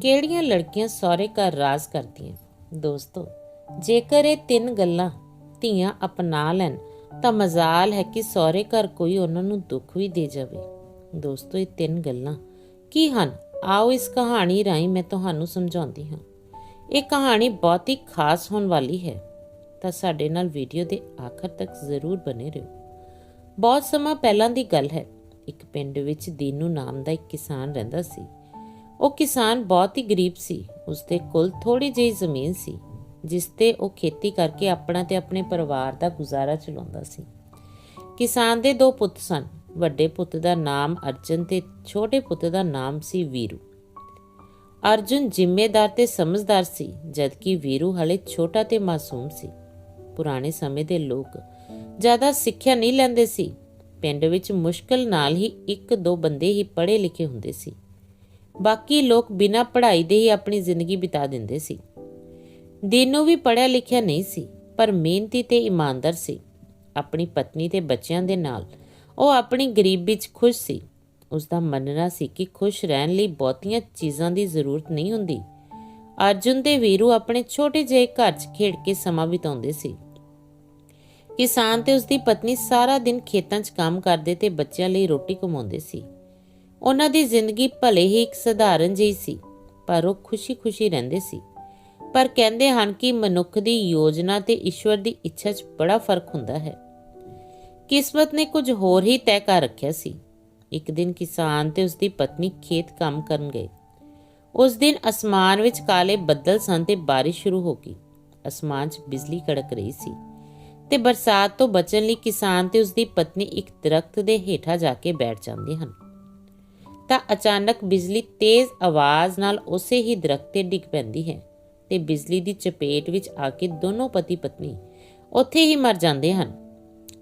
ਕਿਹੜੀਆਂ ਲੜਕੀਆਂ ਸਹੁਰੇ ਘਰ ਰਾਜ ਕਰਦੀਆਂ? ਦੋਸਤੋ, ਜੇਕਰ ਇਹ ਤਿੰਨ ਗੱਲਾਂ ਧੀਆਂ ਅਪਣਾ ਲੈਣ, ਤਾਂ ਮਜ਼ਾਲ ਹੈ ਕਿ ਸਹੁਰੇ ਘਰ ਕੋਈ ਉਹਨਾਂ ਨੂੰ ਦੁੱਖ ਵੀ ਦੇ ਜਾਵੇ। ਦੋਸਤੋ, ਇਹ ਤਿੰਨ ਗੱਲਾਂ ਕੀ ਹਨ? ਆਓ ਇਸ ਕਹਾਣੀ ਰਾਹੀਂ ਮੈਂ ਤੁਹਾਨੂੰ ਸਮਝਾਉਂਦੀ ਹਾਂ। ਇਹ ਕਹਾਣੀ ਬਹੁਤ ਹੀ ਖਾਸ ਹੋਣ ਵਾਲੀ ਹੈ, ਤਾਂ ਸਾਡੇ ਨਾਲ ਵੀਡੀਓ ਦੇ ਆਖਰ ਤੱਕ ਜ਼ਰੂਰ ਬਨੇ ਰਹੋ। ਬਹੁਤ ਸਮਾਂ ਪਹਿਲਾਂ ਦੀ ਗੱਲ ਹੈ, ਇੱਕ ਪਿੰਡ ਵਿੱਚ ਦੀਨੂ ਨਾਮ ਦਾ ਇੱਕ ਕਿਸਾਨ ਰਹਿੰਦਾ ਸੀ। ਉਹ ਕਿਸਾਨ ਬਹੁਤ ਹੀ ਗਰੀਬ ਸੀ। ਉਸਦੇ ਕੋਲ ਥੋੜੀ ਜਿਹੀ ਜ਼ਮੀਨ ਸੀ, ਜਿਸ ਤੇ ਉਹ ਖੇਤੀ ਕਰਕੇ ਆਪਣਾ ਤੇ ਆਪਣੇ ਪਰਿਵਾਰ ਦਾ ਗੁਜ਼ਾਰਾ ਚਲਾਉਂਦਾ ਸੀ। ਕਿਸਾਨ ਦੇ ਦੋ ਪੁੱਤ ਸਨ। ਵੱਡੇ ਪੁੱਤ ਦਾ ਨਾਮ ਅਰਜਨ ਤੇ ਛੋਟੇ ਪੁੱਤ ਦਾ ਨਾਮ ਸੀ ਵੀਰੂ। ਅਰਜੁਨ ਜ਼ਿੰਮੇਦਾਰ ਤੇ ਸਮਝਦਾਰ ਸੀ, ਜਦਕਿ ਵੀਰੂ ਹਲੇ ਛੋਟਾ ਤੇ ਮਾਸੂਮ ਸੀ। ਪੁਰਾਣੇ ਸਮੇਂ ਦੇ ਲੋਕ ਜ਼ਿਆਦਾ ਸਿੱਖਿਆ ਨਹੀਂ ਲੈਂਦੇ ਸੀ। ਪਿੰਡ ਵਿੱਚ ਮੁਸ਼ਕਲ ਨਾਲ ਹੀ ਇੱਕ ਦੋ ਬੰਦੇ ਹੀ ਪੜ੍ਹੇ ਲਿਖੇ ਹੁੰਦੇ ਸੀ। ਬਾਕੀ ਲੋਕ ਬਿਨਾਂ ਪੜ੍ਹਾਈ ਦੇ ਹੀ ਆਪਣੀ ਜ਼ਿੰਦਗੀ ਬਿਤਾ ਦਿੰਦੇ ਸੀ। ਦੀਨੂ ਵੀ ਪੜ੍ਹਿਆ ਲਿਖਿਆ ਨਹੀਂ ਸੀ, ਪਰ ਮਿਹਨਤੀ ਤੇ ਇਮਾਨਦਾਰ ਸੀ। ਆਪਣੀ ਪਤਨੀ ਤੇ ਬੱਚਿਆਂ ਦੇ ਨਾਲ ਉਹ ਆਪਣੀ ਗਰੀਬੀ ਵਿੱਚ ਖੁਸ਼ ਸੀ। ਉਸ ਦਾ ਮੰਨਣਾ ਸੀ ਕਿ ਖੁਸ਼ ਰਹਿਣ ਲਈ ਬਹੁਤੀਆਂ ਚੀਜ਼ਾਂ ਦੀ ਜ਼ਰੂਰਤ ਨਹੀਂ ਹੁੰਦੀ। ਅਰਜੁਨ ਤੇ ਵੀਰੂ ਆਪਣੇ ਛੋਟੇ ਜਿਹੇ ਘਰ 'ਚ ਖੇਡ ਕੇ ਸਮਾਂ ਬਿਤਾਉਂਦੇ ਸੀ। ਕਿਸਾਨ ਤੇ ਉਸ ਦੀ ਪਤਨੀ ਸਾਰਾ ਦਿਨ ਖੇਤਾਂ 'ਚ ਕੰਮ ਕਰਦੇ ਤੇ ਬੱਚਿਆਂ ਲਈ ਰੋਟੀ ਕਮਾਉਂਦੇ ਸੀ। ਉਹਨਾਂ ਦੀ ਜ਼ਿੰਦਗੀ ਭਲੇ ਹੀ ਇੱਕ ਸਧਾਰਨ ਜਿਹੀ ਸੀ, ਪਰ ਉਹ ਖੁਸ਼ੀ-ਖੁਸ਼ੀ ਰਹਿੰਦੇ ਸੀ। ਪਰ ਕਹਿੰਦੇ ਹਨ ਕਿ ਮਨੁੱਖ ਦੀ ਯੋਜਨਾ ਤੇ ਈਸ਼ਵਰ ਦੀ ਇੱਛਾ 'ਚ ਬੜਾ ਫ਼ਰਕ ਹੁੰਦਾ ਹੈ। ਕਿਸਮਤ ਨੇ ਕੁਝ ਹੋਰ ਹੀ ਤੈਅ ਕਰ ਰੱਖਿਆ ਸੀ। ਇੱਕ ਦਿਨ ਕਿਸਾਨ ਤੇ ਉਸ ਦੀ ਪਤਨੀ ਖੇਤ ਕੰਮ ਕਰਨ ਗਏ। ਉਸ ਦਿਨ ਅਸਮਾਨ ਵਿੱਚ ਕਾਲੇ ਬੱਦਲ ਸਨ ਤੇ ਬਾਰਿਸ਼ ਸ਼ੁਰੂ ਹੋ ਗਈ। ਅਸਮਾਨ 'ਚ ਬਿਜਲੀ ਕੜਕ ਰਹੀ ਸੀ ਤੇ ਬਰਸਾਤ ਤੋਂ ਬਚਣ ਲਈ ਕਿਸਾਨ ਤੇ ਉਸ ਦੀ ਪਤਨੀ ਇੱਕ ਦਰਖਤ ਦੇ ਹੇਠਾਂ ਜਾ ਕੇ ਬੈਠ ਜਾਂਦੇ ਹਨ। ਤਾਂ ਅਚਾਨਕ ਬਿਜਲੀ ਤੇਜ਼ ਆਵਾਜ਼ ਨਾਲ ਉਸੇ ਹੀ ਦਰਖਤ ਤੇ ਡਿੱਗ ਪੈਂਦੀ ਹੈ ਤੇ ਬਿਜਲੀ ਦੀ ਚਪੇਟ ਵਿੱਚ ਆ ਕੇ ਦੋਨੋਂ ਪਤੀ ਪਤਨੀ ਉੱਥੇ ਹੀ ਮਰ ਜਾਂਦੇ ਹਨ।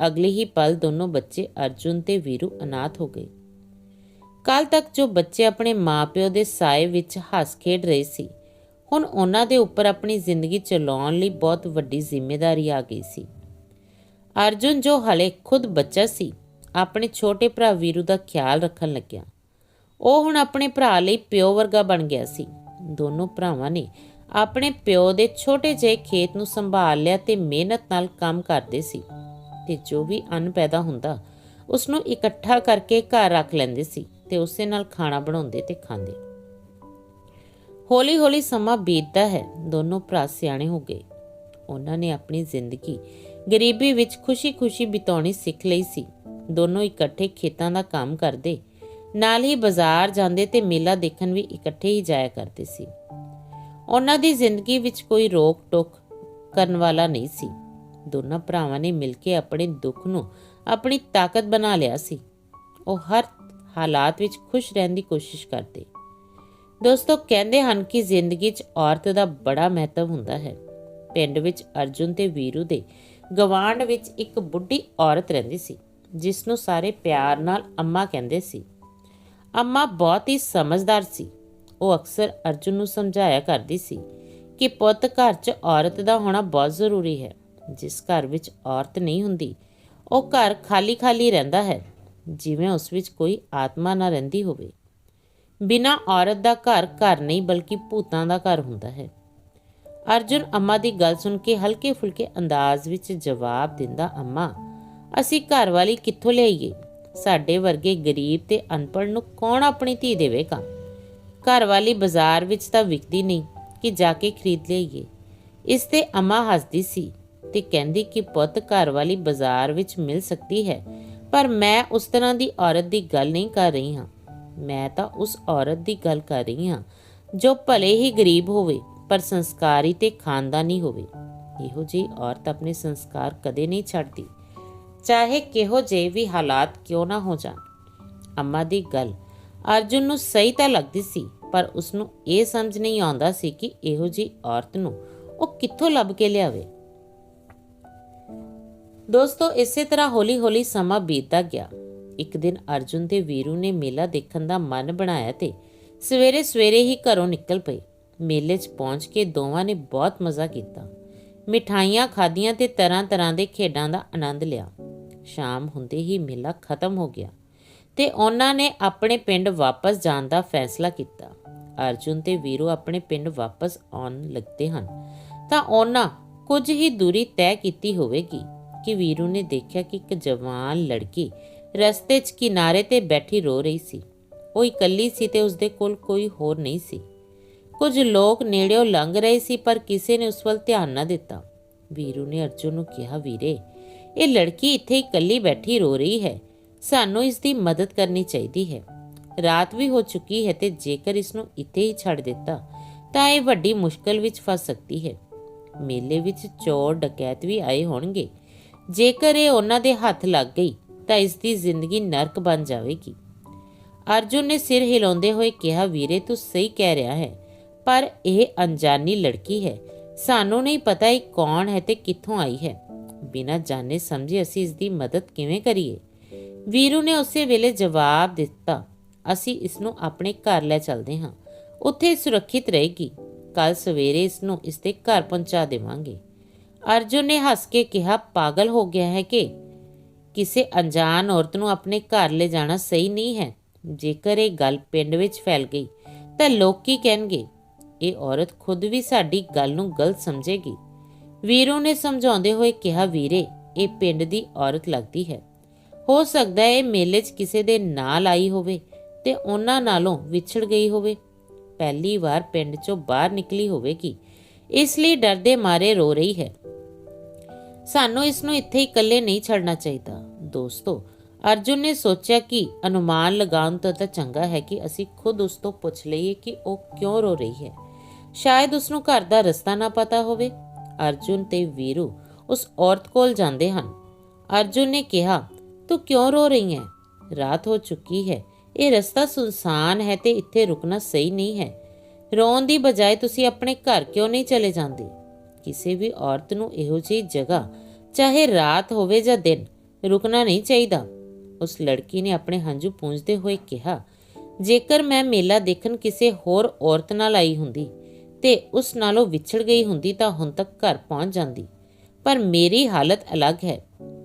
ਅਗਲੇ ਹੀ ਪਲ ਦੋਨੋਂ ਬੱਚੇ ਅਰਜੁਨ ਤੇ ਵੀਰੂ ਅਨਾਥ ਹੋ ਗਏ। ਕੱਲ ਤੱਕ ਜੋ ਬੱਚੇ ਆਪਣੇ ਮਾਪਿਓ ਦੇ ਸਾਏ ਵਿੱਚ ਹੱਸ ਖੇਡ ਰਹੇ ਸੀ, ਹੁਣ ਉਹਨਾਂ ਦੇ ਉੱਪਰ ਆਪਣੀ ਜ਼ਿੰਦਗੀ ਚਲਾਉਣ ਲਈ ਬਹੁਤ ਵੱਡੀ ਜ਼ਿੰਮੇਵਾਰੀ ਆ ਗਈ ਸੀ। ਅਰਜੁਨ ਜੋ ਹਲੇ ਖੁਦ ਬੱਚਾ ਸੀ, ਆਪਣੇ ਛੋਟੇ ਭਰਾ ਵੀਰੂ ਦਾ ਖਿਆਲ ਰੱਖਣ ਲੱਗਿਆ। ਉਹ ਹੁਣ ਆਪਣੇ ਭਰਾ ਲਈ ਪਿਓ ਵਰਗਾ ਬਣ ਗਿਆ ਸੀ। ਦੋਨੋਂ ਭਰਾਵਾਂ ਨੇ ਆਪਣੇ ਪਿਓ ਦੇ ਛੋਟੇ ਜਿਹੇ ਖੇਤ ਨੂੰ ਸੰਭਾਲ ਲਿਆ ਤੇ ਮਿਹਨਤ ਨਾਲ ਕੰਮ ਕਰਦੇ ਸੀ। ਤੇ ਜੋ ਵੀ ਅੰਨ ਪੈਦਾ ਹੁੰਦਾ ਉਸ ਨੂੰ ਇਕੱਠਾ ਕਰਕੇ ਘਰ ਰੱਖ ਲੈਂਦੇ ਸੀ ਤੇ ਉਸੇ ਨਾਲ ਖਾਣਾ ਬਣਾਉਂਦੇ ਤੇ ਖਾਂਦੇ। ਹੌਲੀ-ਹੌਲੀ ਸਮਾਂ ਬੀਤਦਾ ਹੈ, ਦੋਨੋਂ ਭਰਾ ਸਿਆਣੇ ਹੋ ਗਏ। ਉਹਨਾਂ ਨੇ ਆਪਣੀ ਜ਼ਿੰਦਗੀ ਗਰੀਬੀ ਵਿੱਚ ਖੁਸ਼ੀ-ਖੁਸ਼ੀ ਬਿਤਾਉਣੀ ਸਿੱਖ ਲਈ ਸੀ। ਦੋਨੋਂ ਇਕੱਠੇ ਖੇਤਾਂ ਦਾ ਕੰਮ ਕਰਦੇ ਨਾਲ ਹੀ ਬਾਜ਼ਾਰ ਜਾਂਦੇ ਤੇ ਮੇਲਾ ਦੇਖਣ ਵੀ ਇਕੱਠੇ ਹੀ ਜਾਇਆ ਕਰਦੇ ਸੀ। ਉਹਨਾਂ ਦੀ ਜ਼ਿੰਦਗੀ ਵਿੱਚ ਕੋਈ ਰੋਕ ਟੋਕ ਕਰਨ ਵਾਲਾ ਨਹੀਂ ਸੀ। ਦੋਨਾਂ ਭਰਾਵਾਂ ਨੇ ਮਿਲ ਕੇ ਆਪਣੇ ਦੁੱਖ ਨੂੰ ਆਪਣੀ ਤਾਕਤ ਬਣਾ ਲਿਆ ਸੀ। ਉਹ ਹਰ ਹਾਲਾਤ ਵਿੱਚ ਖੁਸ਼ ਰਹਿਣ ਦੀ ਕੋਸ਼ਿਸ਼ ਕਰਦੇ। ਦੋਸਤੋ, ਕਹਿੰਦੇ ਹਨ ਕਿ ਜ਼ਿੰਦਗੀ 'ਚ ਔਰਤ ਦਾ ਬੜਾ ਮਹੱਤਵ ਹੁੰਦਾ ਹੈ। ਪਿੰਡ ਵਿੱਚ ਅਰਜੁਨ ਤੇ ਵੀਰੂ ਦੇ ਗਵਾਂਡ ਵਿੱਚ ਇੱਕ ਬੁੱਢੀ ਔਰਤ ਰਹਿੰਦੀ ਸੀ ਜਿਸ ਨੂੰ ਸਾਰੇ ਪਿਆਰ ਨਾਲ ਅੰਮਾ ਕਹਿੰਦੇ ਸੀ। ਅੰਮਾ ਬਹੁਤ ਹੀ ਸਮਝਦਾਰ ਸੀ। ਉਹ ਅਕਸਰ ਅਰਜੁਨ ਨੂੰ ਸਮਝਾਇਆ ਕਰਦੀ ਸੀ ਕਿ ਪੁੱਤ ਘਰ 'ਚ ਔਰਤ ਦਾ ਹੋਣਾ ਬਹੁਤ ਜ਼ਰੂਰੀ ਹੈ। ਜਿਸ ਘਰ ਵਿੱਚ ਔਰਤ ਨਹੀਂ ਹੁੰਦੀ, ਉਹ ਘਰ ਖਾਲੀ-ਖਾਲੀ ਰਹਿੰਦਾ ਹੈ। ਜਿਵੇਂ ਉਸ ਵਿੱਚ ਕੋਈ ਆਤਮਾ ਨਾ ਰਹਿੰਦੀ ਹੋਵੇ। ਬਿਨਾ ਔਰਤ ਦਾ ਘਰ ਘਰ ਨਹੀਂ, ਬਲਕਿ ਭੂਤਾਂ ਦਾ ਘਰ ਹੁੰਦਾ ਹੈ। ਅਰਜੁਨ ਅੰਮਾ ਦੀ ਗੱਲ ਸੁਣ ਕੇ ਹਲਕੇ ਫੁਲਕੇ ਅੰਦਾਜ਼ ਵਿੱਚ ਜਵਾਬ ਦਿੰਦਾ, ਅੰਮਾ, ਅਸੀਂ ਘਰ ਵਾਲੀ ਕਿੱਥੋਂ ਲਿਆਈਏ? ਸਾਡੇ ਵਰਗੇ ਗਰੀਬ ਤੇ ਅਨਪੜ੍ਹ ਨੂੰ ਕੌਣ ਆਪਣੀ ਧੀ ਦੇਵੇਗਾ? ਘਰ ਵਾਲੀ ਬਾਜ਼ਾਰ ਵਿੱਚ ਤਾਂ ਵਿਕਦੀ ਨਹੀਂ ਕਿ ਜਾ ਕੇ ਖਰੀਦ ਲਈਏ। ਇਸ ਤੇ ਅਮਾ ਹੱਸਦੀ ਸੀ ਤੇ ਕਹਿੰਦੀ ਕਿ ਪੁੱਤ ਘਰ ਵਾਲੀ ਬਾਜ਼ਾਰ ਵਿੱਚ ਮਿਲ ਸਕਦੀ ਹੈ, ਪਰ ਮੈਂ ਉਸ ਤਰ੍ਹਾਂ ਦੀ ਔਰਤ ਦੀ ਗੱਲ ਨਹੀਂ ਕਰ ਰਹੀ ਹਾਂ। ਮੈਂ ਤਾਂ ਉਸ ਔਰਤ ਦੀ ਗੱਲ ਕਰ ਰਹੀ ਹਾਂ ਜੋ ਭਲੇ ਹੀ ਗਰੀਬ ਹੋਵੇ, ਪਰ ਸੰਸਕਾਰੀ ਤੇ ਖਾਨਦਾਨੀ ਹੋਵੇ। ਇਹੋ ਜਿਹੀ ਔਰਤ ਆਪਣੇ ਸੰਸਕਾਰ ਕਦੇ ਨਹੀਂ ਛੱਡਦੀ। ਚਾਹੇ ਕਿਹੋ ਜਿਹੇ ਵੀ ਹਾਲਾਤ ਕਿਉਂ ਨਾ ਹੋ ਜਾਣ। ਅੰਮਾ ਦੀ ਗੱਲ ਅਰਜੁਨ ਨੂੰ ਸਹੀ ਤਾਂ ਲੱਗਦੀ ਸੀ, ਪਰ ਉਸ ਨੂੰ ਇਹ ਸਮਝ ਨਹੀਂ ਆਉਂਦਾ ਸੀ ਕਿ ਇਹੋ ਜਿਹੀ ਔਰਤ ਨੂੰ ਉਹ ਕਿੱਥੋਂ ਲੱਭ ਕੇ ਲਿਆਵੇ। ਦੋਸਤੋ, ਇਸੇ ਤਰ੍ਹਾਂ ਹੌਲੀ-ਹੌਲੀ ਸਮਾਂ ਬੀਤਦਾ ਗਿਆ। ਇੱਕ ਦਿਨ ਅਰਜੁਨ ਤੇ ਵੀਰੂ ਨੇ ਮੇਲਾ ਦੇਖਣ ਦਾ ਮਨ ਬਣਾਇਆ ਤੇ ਸਵੇਰੇ-ਸਵੇਰੇ ਹੀ ਘਰੋਂ ਨਿਕਲ ਪਏ। ਮੇਲੇ 'ਚ ਪਹੁੰਚ ਕੇ ਦੋਵਾਂ ਨੇ ਬਹੁਤ ਮਜ਼ਾ ਕੀਤਾ। ਮਿਠਾਈਆਂ, ਖਾਧੀਆਂ ਤੇ ਤਰ੍ਹਾਂ-ਤਰ੍ਹਾਂ ਦੇ ਖੇਡਾਂ ਦਾ ਆਨੰਦ ਲਿਆ। ਸ਼ਾਮ ਹੁੰਦੇ ਹੀ ਮੇਲਾ ਖਤਮ ਹੋ ਗਿਆ ਤੇ ਉਹਨਾਂ ਨੇ ਆਪਣੇ ਪਿੰਡ ਵਾਪਸ ਜਾਣ ਦਾ ਫੈਸਲਾ ਕੀਤਾ। ਅਰਜੁਨ ਤੇ ਵੀਰੂ ਆਪਣੇ ਪਿੰਡ ਵਾਪਸ ਆਉਣ ਲੱਗਦੇ ਹਨ ਤਾਂ ਉਹਨਾਂ ਕੁਝ ਹੀ ਦੂਰੀ ਤੈਅ ਕੀਤੀ ਹੋਵੇਗੀ ਕਿ ਵੀਰੂ ਨੇ ਦੇਖਿਆ ਕਿ ਇੱਕ ਜਵਾਨ ਲੜਕੀ ਰਸਤੇ 'ਚ ਕਿਨਾਰੇ ਤੇ ਬੈਠੀ ਰੋ ਰਹੀ ਸੀ। ਉਹ ਇਕੱਲੀ ਸੀ ਤੇ ਉਸਦੇ ਕੋਲ ਕੋਈ ਹੋਰ ਨਹੀਂ ਸੀ। ਕੁਝ ਲੋਕ ਨੇੜਿਓਂ ਲੰਘ ਰਹੇ ਸੀ ਪਰ ਕਿਸੇ ਨੇ ਉਸ ਵੱਲ ਧਿਆਨ ਨਾ ਦਿੱਤਾ। ਵੀਰੂ ਨੇ ਅਰਜੁਨ ਨੂੰ ਕਿਹਾ, ਵੀਰੇ ਇਹ ਲੜਕੀ ਇੱਥੇ ਇਕੱਲੀ ਬੈਠੀ ਰੋ ਰਹੀ ਹੈ। ਸਾਨੂੰ ਇਸ ਦੀ ਮਦਦ ਕਰਨੀ ਚਾਹੀਦੀ ਹੈ। ਰਾਤ ਵੀ ਹੋ ਚੁੱਕੀ ਹੈ ਤੇ ਜੇਕਰ ਇਸ ਨੂੰ ਇੱਥੇ ਹੀ ਛੱਡ ਦਿੱਤਾ, ਤਾਂ ਇਹ ਵੱਡੀ ਮੁਸ਼ਕਲ ਵਿੱਚ ਫਸ ਸਕਦੀ ਹੈ। ਮੇਲੇ ਵਿੱਚ ਚੋਰ, ਡਕੈਤ ਵੀ ਆਏ ਹੋਣਗੇ। ਜੇਕਰ ਇਹ ਉਹਨਾਂ ਦੇ ਹੱਥ ਲੱਗ ਗਈ, ਤਾਂ ਇਸ ਦੀ ਜ਼ਿੰਦਗੀ ਨਰਕ ਬਣ ਜਾਵੇਗੀ। ਅਰਜੁਨ ਨੇ ਸਿਰ ਹਿਲਾਉਂਦੇ ਹੋਏ ਕਿਹਾ, ਵੀਰੇ, ਤੂੰ ਸਹੀ ਕਹਿ ਰਿਹਾ ਹੈ, ਪਰ ਇਹ ਅਣਜਾਣੀ ਲੜਕੀ ਹੈ। ਸਾਨੂੰ ਨਹੀਂ ਪਤਾ ਇਹ ਕੌਣ ਹੈ ਤੇ ਕਿੱਥੋਂ ਆਈ ਹੈ। ਬਿਨਾਂ ਜਾਣੇ ਸਮਝੇ ਅਸੀਂ ਇਸ ਦੀ ਮਦਦ ਕਿਵੇਂ ਕਰੀਏ? ਵੀਰੂ ਨੇ ਉਸੇ ਵੇਲੇ ਜਵਾਬ ਦਿੱਤਾ, ਅਸੀਂ ਇਸ ਨੂੰ ਆਪਣੇ ਘਰ ਲੈ ਚੱਲਦੇ ਹਾਂ। ਉੱਥੇ ਸੁਰੱਖਿਅਤ ਰਹੇਗੀ। ਕੱਲ ਸਵੇਰੇ ਇਸ ਨੂੰ ਇਸ ਦੇ ਘਰ ਪਹੁੰਚਾ ਦੇਵਾਂਗੇ। ਅਰਜੁਨ ਨੇ ਹੱਸ ਕੇ ਕਿਹਾ, ਪਾਗਲ ਹੋ ਗਿਆ ਹੈ ਕਿ ਕਿਸੇ ਅਣਜਾਣ ਔਰਤ ਨੂੰ ਆਪਣੇ ਘਰ ਲੈ ਜਾਣਾ ਸਹੀ ਨਹੀਂ ਹੈ। ਜੇਕਰ ਇਹ ਗੱਲ ਪਿੰਡ ਵਿੱਚ ਫੈਲ ਗਈ, ਤਾਂ ਲੋਕ ਕੀ ਕਹਿਣਗੇ? ਇਹ ਔਰਤ ਖੁਦ ਵੀ ਸਾਡੀ ਗੱਲ ਨੂੰ ਗਲਤ ਸਮਝੇਗੀ। ਵੀਰੂ ਨੇ ਸਮਝਾਉਂਦੇ ਹੋਏ ਕਿਹਾ, ਵੀਰੇ, ਇਹ ਪਿੰਡ ਦੀ ਔਰਤ ਲੱਗਦੀ ਹੈ। ਹੋ ਸਕਦਾ ਹੈ ਇਹ ਮੇਲੇ 'ਚ ਕਿਸੇ ਦੇ ਨਾਲ ਆਈ ਹੋਵੇ ਤੇ ਉਹਨਾਂ ਨਾਲੋਂ ਵਿਛੜ ਗਈ ਹੋਵੇ। ਪਹਿਲੀ ਵਾਰ ਪਿੰਡ 'ਚੋਂ ਬਾਹਰ ਨਿਕਲੀ ਹੋਵੇਗੀ। ਇਸ ਲਈ ਡਰਦੇ ਮਾਰੇ ਰੋ ਰਹੀ ਹੈ। ਸਾਨੂੰ ਇਸ ਨੂੰ ਇੱਥੇ ਇਕੱਲੇ ਨਹੀਂ ਛੱਡਣਾ ਚਾਹੀਦਾ। ਦੋਸਤੋ, ਅਰਜੁਨ ਨੇ ਸੋਚਿਆ ਕਿ ਅਨੁਮਾਨ ਲਗਾਉਣ ਤੋਂ ਤਾਂ ਚੰਗਾ ਹੈ ਕਿ ਅਸੀਂ ਖੁਦ ਉਸ ਤੋਂ ਪੁੱਛ ਲਈਏ ਕਿ ਉਹ ਕਿਉਂ ਰੋ ਰਹੀ ਹੈ। ਸ਼ਾਇਦ ਉਸ ਨੂੰ ਘਰ ਦਾ ਰਸਤਾ ਨਾ ਪਤਾ ਹੋਵੇ। ਅਰਜੁਨ ਤੇ ਵੀਰੂ ਉਸ ਔਰਤ ਕੋਲ ਜਾਂਦੇ ਹਨ। ਅਰਜੁਨ ਨੇ ਕਿਹਾ, ਤੂੰ ਕਿਉਂ ਰੋ ਰਹੀ ਹੈ? ਰਾਤ ਹੋ ਚੁੱਕੀ ਹੈ। ਇਹ ਰਸਤਾ ਸੁਨਸਾਨ ਹੈ ਤੇ ਇੱਥੇ ਰੁਕਣਾ ਸਹੀ ਨਹੀਂ ਹੈ। ਰੋਣ ਦੀ ਬਜਾਏ ਤੁਸੀਂ ਆਪਣੇ ਘਰ ਕਿਉਂ ਨਹੀਂ ਚਲੇ ਜਾਂਦੇ? ਕਿਸੇ ਵੀ ਔਰਤ ਨੂੰ ਇਹੋ ਜਿਹੀ ਜਗ੍ਹਾ, ਚਾਹੇ ਰਾਤ ਹੋਵੇ ਜਾਂ ਦਿਨ, ਰੁਕਣਾ ਨਹੀਂ ਚਾਹੀਦਾ। ਉਸ ਲੜਕੀ ਨੇ ਆਪਣੇ ਹੰਝੂ ਪੂੰਝਦੇ ਹੋਏ ਕਿਹਾ, ਜੇਕਰ ਮੈਂ ਮੇਲਾ ਦੇਖਣ ਕਿਸੇ ਹੋਰ ਔਰਤ ਨਾਲ ਆਈ ਹੁੰਦੀ ਤੇ ਉਸ ਨਾਲੋਂ ਵਿਛੜ ਗਈ ਹੁੰਦੀ ਤਾਂ ਹੁਣ ਤੱਕ ਘਰ ਪਹੁੰਚ ਜਾਂਦੀ। ਪਰ ਮੇਰੀ ਹਾਲਤ ਅਲੱਗ ਹੈ।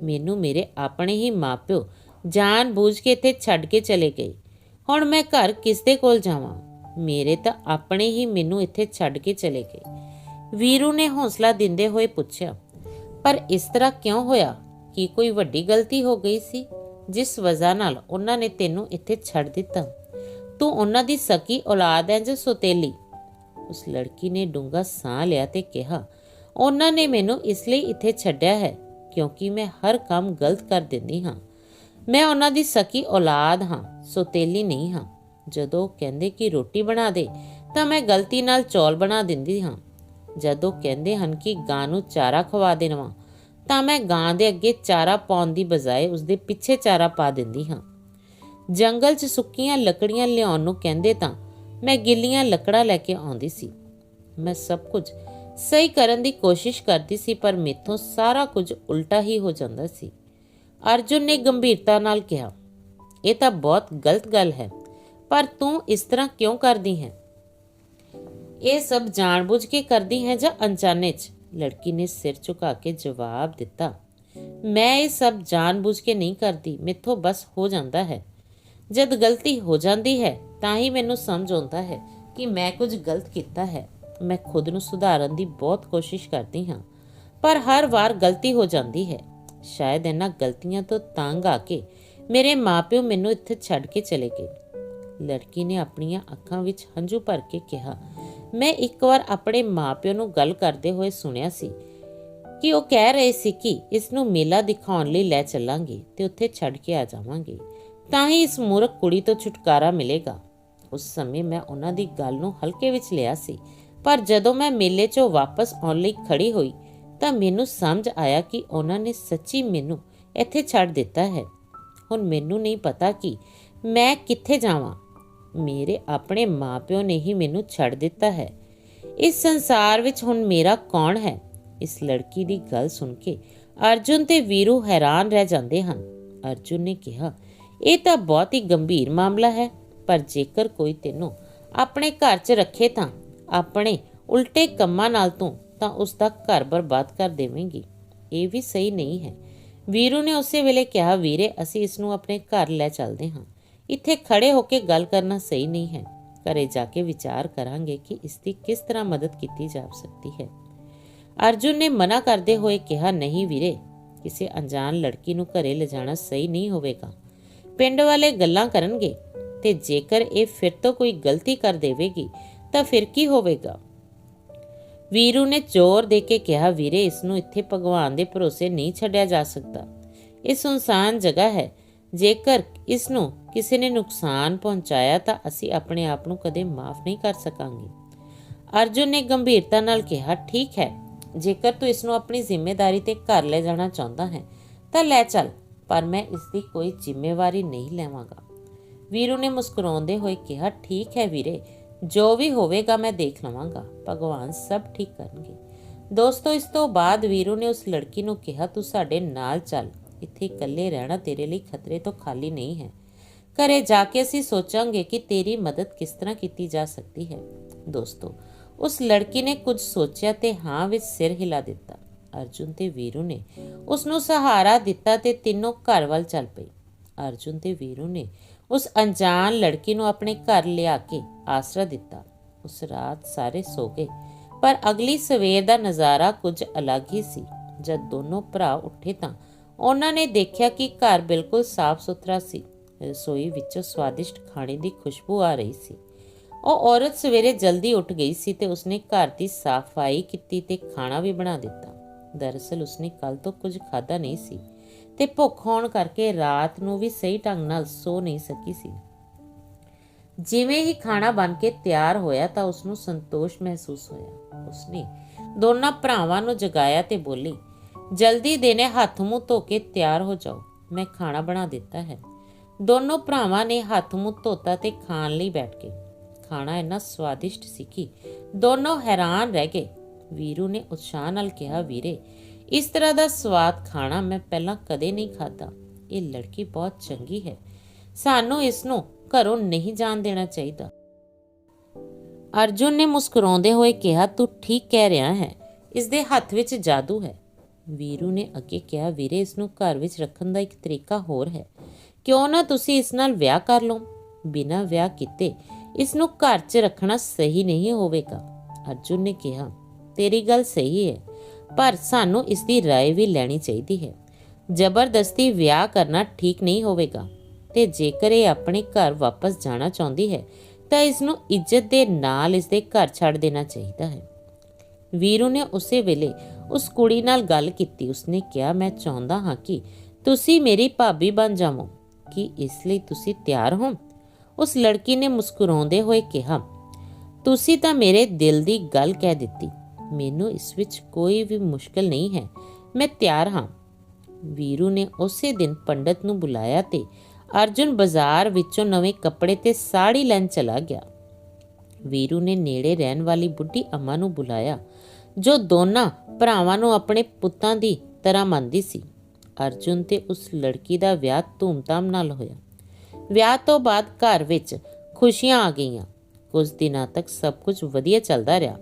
ਮੈਨੂੰ ਮੇਰੇ ਆਪਣੇ ਹੀ ਮਾਪਿਓ ਜਾਣ ਬੂਝ ਕੇ ਇੱਥੇ ਛੱਡ ਕੇ ਚਲੇ ਗਏ। ਹੁਣ ਮੈਂ ਘਰ ਕਿਸ ਦੇ ਕੋਲ ਜਾਵਾਂ? ਮੇਰੇ ਤਾਂ ਆਪਣੇ ਹੀ ਮੈਨੂੰ ਇੱਥੇ ਛੱਡ ਕੇ ਚਲੇ ਗਏ। ਵੀਰੂ ਨੇ ਹੌਸਲਾ ਦਿੰਦੇ ਹੋਏ ਪੁੱਛਿਆ, ਪਰ ਇਸ ਤਰ੍ਹਾਂ ਕਿਉਂ ਹੋਇਆ? ਕੀ ਕੋਈ ਵੱਡੀ ਗਲਤੀ ਹੋ ਗਈ ਸੀ? ਜਿਸ ਵਜ੍ਹਾ ਨਾਲ ਉਹਨਾਂ ਨੇ ਤੈਨੂੰ ਇੱਥੇ ਛੱਡ ਦਿੱਤਾ। ਤੂੰ ਉਹਨਾਂ ਦੀ ਸਕੀ ਔਲਾਦ ਹੈ ਜੋ ਸੋਤੇਲੀ। ਉਸ ਲੜਕੀ ਨੇ ਡੂੰਗਾ ਸਾਹ ਲਿਆ ਤੇ ਕਿਹਾ, ਉਹਨਾਂ ਨੇ ਮੈਨੂੰ ਇਸ ਲਈ ਇੱਥੇ ਛੱਡਿਆ ਹੈ, ਕਿਉਂਕਿ ਮੈਂ ਹਰ ਕੰਮ ਗਲਤ ਕਰ ਦਿੰਦੀ ਹਾਂ। ਮੈਂ ਉਹਨਾਂ ਦੀ ਸਕੀ ਔਲਾਦ ਹਾਂ, ਸੋਤੇਲੀ ਨਹੀਂ ਹਾਂ। ਜਦੋਂ ਕਹਿੰਦੇ ਕਿ ਰੋਟੀ ਬਣਾ ਦੇ, ਤਾਂ ਮੈਂ ਗਲਤੀ ਨਾਲ ਚੌਲ ਬਣਾ ਦਿੰਦੀ ਹਾਂ। ਜਦੋਂ ਕਹਿੰਦੇ ਹਨ ਕਿ ਗਾਂ ਨੂੰ ਚਾਰਾ ਖਵਾ ਦੇਣਾ ਤਾਂ ਮੈਂ ਗਾਂ ਦੇ ਅੱਗੇ ਚਾਰਾ ਪਾਉਣ ਦੀ ਬਜਾਏ ਉਸਦੇ ਪਿੱਛੇ ਚਾਰਾ ਪਾ ਦਿੰਦੀ ਹਾਂ। ਜੰਗਲ 'ਚ ਸੁੱਕੀਆਂ ਲੱਕੜੀਆਂ ਲਿਆਉਣ ਨੂੰ ਕਹਿੰਦੇ ਤਾਂ ਮੈਂ ਗਿੱਲੀਆਂ ਲੱਕੜਾਂ ਲੈ ਕੇ ਆਉਂਦੀ ਸੀ। ਮੈਂ ਸਭ ਕੁਝ ਸਹੀ ਕਰਨ ਦੀ ਕੋਸ਼ਿਸ਼ ਕਰਦੀ ਸੀ, ਪਰ ਮੇਥੋਂ ਸਾਰਾ ਕੁਝ ਉਲਟਾ ਹੀ ਹੋ ਜਾਂਦਾ ਸੀ। ਅਰਜੁਨ ਨੇ ਗੰਭੀਰਤਾ ਨਾਲ ਕਿਹਾ, ਇਹ ਤਾਂ ਬਹੁਤ ਗਲਤ ਗੱਲ ਹੈ, ਪਰ ਤੂੰ ਇਸ ਤਰ੍ਹਾਂ ਕਿਉਂ ਕਰਦੀ ਹੈ? ਇਹ ਸਭ ਜਾਣਬੁੱਝ ਕੇ ਕਰਦੀ ਹੈ ਜਾਂ ਅਣਜਾਣੇ 'ਚ? ਲੜਕੀ ਨੇ ਸਿਰ ਝੁਕਾ ਕੇ ਜਵਾਬ ਦਿੱਤਾ, ਮੈਂ ਇਹ ਸਭ ਜਾਣਬੁੱਝ ਕੇ ਨਹੀਂ ਕਰਦੀ, ਮੇਥੋਂ ਬਸ ਹੋ ਜਾਂਦਾ ਹੈ। ਜਦ ਗਲਤੀ ਹੋ ਜਾਂਦੀ ਹੈ ਤਾਂ ਹੀ ਮੈਨੂੰ ਸਮਝ ਆਉਂਦਾ ਹੈ ਕਿ ਮੈਂ ਕੁਝ ਗਲਤ ਕੀਤਾ ਹੈ। ਮੈਂ ਖੁਦ ਨੂੰ ਸੁਧਾਰਨ ਦੀ ਬਹੁਤ ਕੋਸ਼ਿਸ਼ ਕਰਦੀ ਹਾਂ, ਪਰ ਹਰ ਵਾਰ ਗਲਤੀ ਹੋ ਜਾਂਦੀ ਹੈ। ਸ਼ਾਇਦ ਇਹਨਾਂ ਗਲਤੀਆਂ ਤੋਂ ਤੰਗ ਆ ਕੇ ਮੇਰੇ ਮਾਪਿਓ ਮੈਨੂੰ ਇੱਥੇ ਛੱਡ ਕੇ ਚਲੇ ਗਏ। ਲੜਕੀ ਨੇ ਆਪਣੀਆਂ ਅੱਖਾਂ ਵਿੱਚ ਹੰਝੂ ਭਰ ਕੇ ਕਿਹਾ, ਮੈਂ ਇੱਕ ਵਾਰ ਆਪਣੇ ਮਾਪਿਓ ਨੂੰ ਗੱਲ ਕਰਦੇ ਹੋਏ ਸੁਣਿਆ ਸੀ ਕਿ ਉਹ ਕਹਿ ਰਹੇ ਸੀ ਕਿ ਇਸ ਨੂੰ ਮੇਲਾ ਦਿਖਾਉਣ ਲਈ ਲੈ ਚੱਲਾਂਗੇ ਤੇ ਉੱਥੇ ਛੱਡ ਕੇ ਆ ਜਾਵਾਂਗੇ। ਤਾਂ ਹੀ ਇਸ ਮੂਰਖ ਕੁੜੀ ਤੋਂ ਛੁਟਕਾਰਾ ਮਿਲੇਗਾ। ਉਸ ਸਮੇਂ ਮੈਂ ਉਹਨਾਂ ਦੀ ਗੱਲ ਨੂੰ ਹਲਕੇ ਵਿੱਚ ਲਿਆ ਸੀ। ਪਰ ਜਦੋਂ ਮੈਂ ਮੇਲੇ 'ਚੋਂ ਵਾਪਸ ਆਉਣ ਲਈ ਖੜੀ ਹੋਈ, ਤਾਂ ਮੈਨੂੰ ਸਮਝ ਆਇਆ ਕਿ ਉਹਨਾਂ ਨੇ ਸੱਚੀ ਮੈਨੂੰ ਇੱਥੇ ਛੱਡ ਦਿੱਤਾ ਹੈ। ਹੁਣ ਮੈਨੂੰ ਨਹੀਂ ਪਤਾ ਕਿ ਮੈਂ ਕਿੱਥੇ ਜਾਵਾਂ। ਮੇਰੇ ਆਪਣੇ ਮਾਪਿਓ ਨੇ ਹੀ ਮੈਨੂੰ ਛੱਡ ਦਿੱਤਾ ਹੈ। ਇਸ ਸੰਸਾਰ ਵਿੱਚ ਹੁਣ ਮੇਰਾ ਕੌਣ ਹੈ? ਇਸ ਲੜਕੀ ਦੀ ਗੱਲ ਸੁਣ ਕੇ ਅਰਜੁਨ ਤੇ ਵੀਰੂ ਹੈਰਾਨ ਰਹਿ ਜਾਂਦੇ ਹਨ। ਅਰਜੁਨ ਨੇ ਕਿਹਾ, ਇਹ ਤਾਂ ਬਹੁਤ ਹੀ ਗੰਭੀਰ ਮਾਮਲਾ ਹੈ। ਪਰ ਜੇਕਰ ਕੋਈ ਤੈਨੂੰ ਆਪਣੇ ਘਰ 'ਚ ਰੱਖੇ ਤਾਂ ਆਪਣੇ ਉਲਟੇ ਕੰਮਾਂ ਨਾਲ ਤੂੰ ਤਾਂ ਉਸ ਦਾ ਘਰ ਬਰਬਾਦ ਕਰ ਦੇਵੇਂਗੀ। ਇਹ ਵੀ ਸਹੀ ਨਹੀਂ ਹੈ। ਵੀਰੂ ਨੇ ਉਸੇ ਵੇਲੇ ਕਿਹਾ, ਵੀਰੇ, ਅਸੀਂ ਇਸ ਨੂੰ ਆਪਣੇ ਘਰ ਲੈ ਚੱਲਦੇ ਹਾਂ। ਇੱਥੇ ਖੜੇ ਹੋ ਕੇ ਗੱਲ ਕਰਨਾ ਸਹੀ ਨਹੀਂ ਹੈ। ਘਰੇ ਜਾ ਕੇ ਵਿਚਾਰ ਕਰਾਂਗੇ ਕਿ ਇਸ ਦੀ ਕਿਸ ਤਰ੍ਹਾਂ ਮਦਦ ਕੀਤੀ ਜਾ ਸਕਦੀ ਹੈ। ਅਰਜੁਨ ਨੇ ਮਨਾ ਕਰਦੇ ਹੋਏ ਕਿਹਾ, ਨਹੀਂ ਵੀਰੇ, ਕਿਸੇ ਅਣਜਾਣ ਲੜਕੀ ਨੂੰ ਘਰੇ ਲਿਜਾਣਾ ਸਹੀ ਨਹੀਂ ਹੋਵੇਗਾ। ਪਿੰਡ ਵਾਲੇ ਗੱਲਾਂ ਕਰਨਗੇ। ਤੇ ਜੇਕਰ ਇਹ ਫਿਰ ਤੋਂ ਕੋਈ ਗਲਤੀ ਕਰ ਦੇਵੇਗੀ, ਤਾਂ ਫਿਰ ਕੀ ਹੋਵੇਗਾ? ਵੀਰੂ ਨੇ ਜ਼ੋਰ ਦੇ ਕੇ ਕਿਹਾ, ਵੀਰੇ ਇਸ ਨੂੰ ਇੱਥੇ ਭਗਵਾਨ ਦੇ ਭਰੋਸੇ ਨਹੀਂ ਛੱਡਿਆ ਜਾ ਸਕਦਾ। ਇਹ ਸੁਨਸਾਨ ਜਗ੍ਹਾ ਹੈ। ਜੇਕਰ ਇਸ ਨੂੰ ਕਿਸੇ ਨੇ ਨੁਕਸਾਨ ਪਹੁੰਚਾਇਆ, ਤਾਂ ਅਸੀਂ ਆਪਣੇ ਆਪ ਨੂੰ ਕਦੇ ਮਾਫ ਨਹੀਂ ਕਰ ਸਕਾਂਗੇ। ਅਰਜੁਨ ਨੇ ਗੰਭੀਰਤਾ ਨਾਲ ਕਿਹਾ, ਠੀਕ ਹੈ। ਜੇਕਰ ਤੂੰ ਇਸ ਨੂੰ ਆਪਣੀ ਜ਼ਿੰਮੇਵਾਰੀ ਤੇ ਘਰ ਲੈ ਜਾਣਾ ਚਾਹੁੰਦਾ ਹੈ, ਤਾਂ ਲੈ ਚੱਲ, ਪਰ ਮੈਂ ਇਸ ਦੀ ਕੋਈ ਜ਼ਿੰਮੇਵਾਰੀ ਨਹੀਂ ਲੈਵਾਂਗਾ। ਵੀਰੂ ਨੇ ਮੁਸਕਰਾਉਂਦੇ ਹੋਏ ਕਿਹਾ, ਠੀਕ ਹੈ ਵੀਰੇ, ਜੋ ਵੀ ਹੋਵੇਗਾ ਮੈਂ ਦੇਖ ਲਵਾਂਗਾ। ਭਗਵਾਨ ਸਭ ਠੀਕ ਕਰਨਗੇ। ਦੋਸਤੋ, ਇਸ ਤੋਂ ਬਾਅਦ ਵੀਰੂ ਨੇ ਉਸ ਲੜਕੀ ਨੂੰ ਕਿਹਾ, ਤੂੰ ਸਾਡੇ ਨਾਲ ਚੱਲ। ਇੱਥੇ ਇਕੱਲੇ ਰਹਿਣਾ ਤੇਰੇ ਲਈ ਖਤਰੇ ਤੋਂ ਖਾਲੀ ਨਹੀਂ ਹੈ। ਘਰੇ ਜਾ ਕੇ ਅਸੀਂ ਸੋਚਾਂਗੇ ਕਿ ਤੇਰੀ ਮਦਦ ਕਿਸ ਤਰ੍ਹਾਂ ਕੀਤੀ ਜਾ ਸਕਦੀ ਹੈ। ਦੋਸਤੋ, ਉਸ ਲੜਕੀ ਨੇ ਕੁਝ ਸੋਚਿਆ ਤੇ ਹਾਂ ਵਿੱਚ ਸਿਰ ਹਿਲਾ ਦਿੱਤਾ। ਅਰਜੁਨ ਤੇ ਵੀਰੂ ਨੇ ਉਸ ਨੂੰ ਸਹਾਰਾ ਦਿੱਤਾ ਤੇ ਤਿੰਨੋਂ ਘਰ ਵੱਲ ਚੱਲ ਪਏ। ਅਰਜੁਨ ਤੇ ਵੀਰੂ ਨੇ ਉਸ ਅਣਜਾਣ ਲੜਕੀ ਨੂੰ ਆਪਣੇ ਘਰ ਲਿਆ ਕੇ ਆਸਰਾ ਦਿੱਤਾ। ਉਸ ਰਾਤ ਸਾਰੇ ਸੋ ਗਏ, ਪਰ ਅਗਲੀ ਸਵੇਰ ਦਾ ਨਜ਼ਾਰਾ ਕੁਝ ਅਲੱਗ ਹੀ ਸੀ। ਜਦ ਦੋਨੋਂ ਭਰਾ ਉੱਠੇ ਤਾਂ ਉਹਨਾਂ ਨੇ ਦੇਖਿਆ ਕਿ ਘਰ ਬਿਲਕੁਲ ਸਾਫ਼ ਸੁਥਰਾ ਸੀ। ਰਸੋਈ ਵਿੱਚੋਂ ਸਵਾਦਿਸ਼ਟ ਖਾਣੇ ਦੀ ਖੁਸ਼ਬੂ ਆ ਰਹੀ ਸੀ। ਉਹ ਔਰਤ ਸਵੇਰੇ ਜਲਦੀ ਉੱਠ ਗਈ ਸੀ ਤੇ ਉਸਨੇ ਘਰ ਦੀ ਸਫ਼ਾਈ ਕੀਤੀ ਤੇ ਖਾਣਾ ਵੀ ਬਣਾ ਦਿੱਤਾ। ਦਰਅਸਲ ਉਸਨੇ ਕੱਲ ਤੋਂ ਕੁਝ ਖਾਦਾ ਨਹੀਂ ਸੀ। ਤੇ ਭੁੱਖ ਹੋਣ ਕਰਕੇ ਰਾਤ ਨੂੰ ਵੀ ਸਹੀ ਢੰਗ ਨਾਲ ਸੋ ਨਹੀਂ ਸਕੀ ਸੀ। ਜਿਵੇਂ ਹੀ ਖਾਣਾ ਬਣ ਕੇ ਤਿਆਰ ਹੋਇਆ ਤਾਂ ਉਸ ਨੂੰ ਸੰਤੋਸ਼ ਮਹਿਸੂਸ ਹੋਇਆ। ਉਸਨੇ ਦੋਨਾਂ ਭਰਾਵਾਂ ਨੂੰ ਜਗਾਇਆ ਤੇ ਬੋਲੀ, ਜਲਦੀ ਦੇਨੇ ਹੱਥ ਮੂੰਹ ਧੋ ਕੇ ਤਿਆਰ ਹੋ ਜਾਓ। ਮੈਂ ਖਾਣਾ ਬਣਾ ਦਿੱਤਾ ਹੈ। ਦੋਨੋਂ ਭਰਾਵਾਂ ਨੇ ਹੱਥ ਮੂੰਹ ਧੋਤਾ ਤੇ ਖਾਣ ਲਈ ਬੈਠ ਗਏ। ਖਾਣਾ ਇੰਨਾ ਸਵਾਦਿਸ਼ਟ ਸੀ ਕਿ ਦੋਨੋਂ ਹੈਰਾਨ ਰਹਿ ਗਏ। ਵੀਰੂ ਨੇ ਉਤਸ਼ਾਹ ਨਾਲ ਕਿਹਾ, ਵੀਰੇ ਇਸ ਤਰ੍ਹਾਂ ਦਾ ਸਵਾਦ ਖਾਣਾ ਮੈਂ ਪਹਿਲਾਂ ਕਦੇ ਨਹੀਂ ਖਾਦਾ ਇਹ ਲੜਕੀ ਬਹੁਤ ਚੰਗੀ ਹੈ। ਸਾਨੂੰ ਇਸ ਨੂੰ ਘਰੋਂ ਨਹੀਂ ਜਾਣ ਦੇਣਾ ਚਾਹੀਦਾ। ਅਰਜੁਨ ਨੇ ਮੁਸਕਰਾਉਂਦੇ ਹੋਏ ਕਿਹਾ, ਤੂੰ ਠੀਕ ਕਹਿ ਰਿਹਾ ਹੈ। ਇਸ ਦੇ ਹੱਥ ਵਿੱਚ ਜਾਦੂ ਹੈ। ਵੀਰੂ ਨੇ ਅੱਗੇ ਕਿਹਾ, ਵੀਰੇ ਇਸ ਨੂੰ ਘਰ ਵਿੱਚ ਰੱਖਣ ਦਾ ਇੱਕ ਤਰੀਕਾ ਹੋਰ ਹੈ। ਕਿਉਂ ਨਾ ਤੁਸੀਂ ਇਸ ਨਾਲ ਵਿਆਹ ਕਰ ਲਓ? ਬਿਨਾਂ ਵਿਆਹ ਕੀਤੇ ਇਸ ਨੂੰ ਘਰ 'ਚ ਰੱਖਣਾ ਸਹੀ ਨਹੀਂ ਹੋਵੇਗਾ। ਅਰਜੁਨ ਨੇ ਕਿਹਾ, ਤੇਰੀ ਗੱਲ ਸਹੀ ਹੈ। ਪਰ ਸਾਨੂੰ ਇਸ ਦੀ رائے ਵੀ ਲੈਣੀ ਚਾਹੀਦੀ ਹੈ ਜ਼ਬਰਦਸਤੀ ਵਿਆਹ ਕਰਨਾ ਠੀਕ ਨਹੀਂ ਹੋਵੇਗਾ ਤੇ ਜੇਕਰ ਇਹ ਆਪਣੇ ਘਰ ਵਾਪਸ ਜਾਣਾ ਚਾਹੁੰਦੀ ਹੈ ਤਾਂ ਇਸ ਨੂੰ ਇੱਜ਼ਤ ਦੇ ਨਾਲ ਇਸ ਦੇ ਘਰ ਛੱਡ ਦੇਣਾ ਚਾਹੀਦਾ ਹੈ ਵੀਰੂ ਨੇ ਉਸੇ ਵੇਲੇ ਉਸ ਕੁੜੀ ਨਾਲ ਗੱਲ ਕੀਤੀ ਉਸਨੇ ਕਿਹਾ ਮੈਂ ਚਾਹੁੰਦਾ ਹਾਂ ਕਿ ਤੁਸੀਂ ਮੇਰੀ ਭਾਬੀ ਬਣ ਜਾਵੋ ਕਿ ਇਸ ਲਈ ਤੁਸੀਂ ਤਿਆਰ ਹੋ ਉਸ ਲੜਕੀ ਨੇ ਮੁਸਕਰਾਉਂਦੇ ਹੋਏ ਕਿਹਾ ਤੁਸੀਂ ਤਾਂ ਮੇਰੇ ਦਿਲ ਦੀ ਗੱਲ ਕਹਿ ਦਿੱਤੀ ਮੈਨੂੰ ਇਸ ਵਿੱਚ ਕੋਈ ਵੀ ਮੁਸ਼ਕਲ ਨਹੀਂ ਹੈ। ਮੈਂ ਤਿਆਰ ਹਾਂ। ਵੀਰੂ ਨੇ ਉਸੇ ਦਿਨ ਪੰਡਤ ਨੂੰ ਬੁਲਾਇਆ ਤੇ ਅਰਜੁਨ ਬਾਜ਼ਾਰ ਵਿੱਚੋਂ ਨਵੇਂ ਕੱਪੜੇ ਤੇ ਸਾੜੀ ਲੈਣ ਚਲਾ ਗਿਆ। ਵੀਰੂ ਨੇ ਨੇੜੇ ਰਹਿਣ ਵਾਲੀ ਬੁੱਢੀ ਅੰਮਾ ਨੂੰ ਬੁਲਾਇਆ, ਜੋ ਦੋਨਾਂ ਭਰਾਵਾਂ ਨੂੰ ਆਪਣੇ ਪੁੱਤਾਂ ਦੀ ਤਰ੍ਹਾਂ ਮੰਨਦੀ ਸੀ। ਅਰਜੁਨ ਤੇ ਉਸ ਲੜਕੀ ਦਾ ਵਿਆਹ ਧੂਮਧਾਮ ਨਾਲ ਹੋਇਆ। ਵਿਆਹ ਤੋਂ ਬਾਅਦ ਘਰ ਵਿੱਚ ਖੁਸ਼ੀਆਂ ਆ ਗਈਆਂ। ਕੁਝ ਦਿਨਾਂ ਤੱਕ ਸਭ ਕੁਝ ਵਧੀਆ ਚੱਲਦਾ ਰਿਹਾ।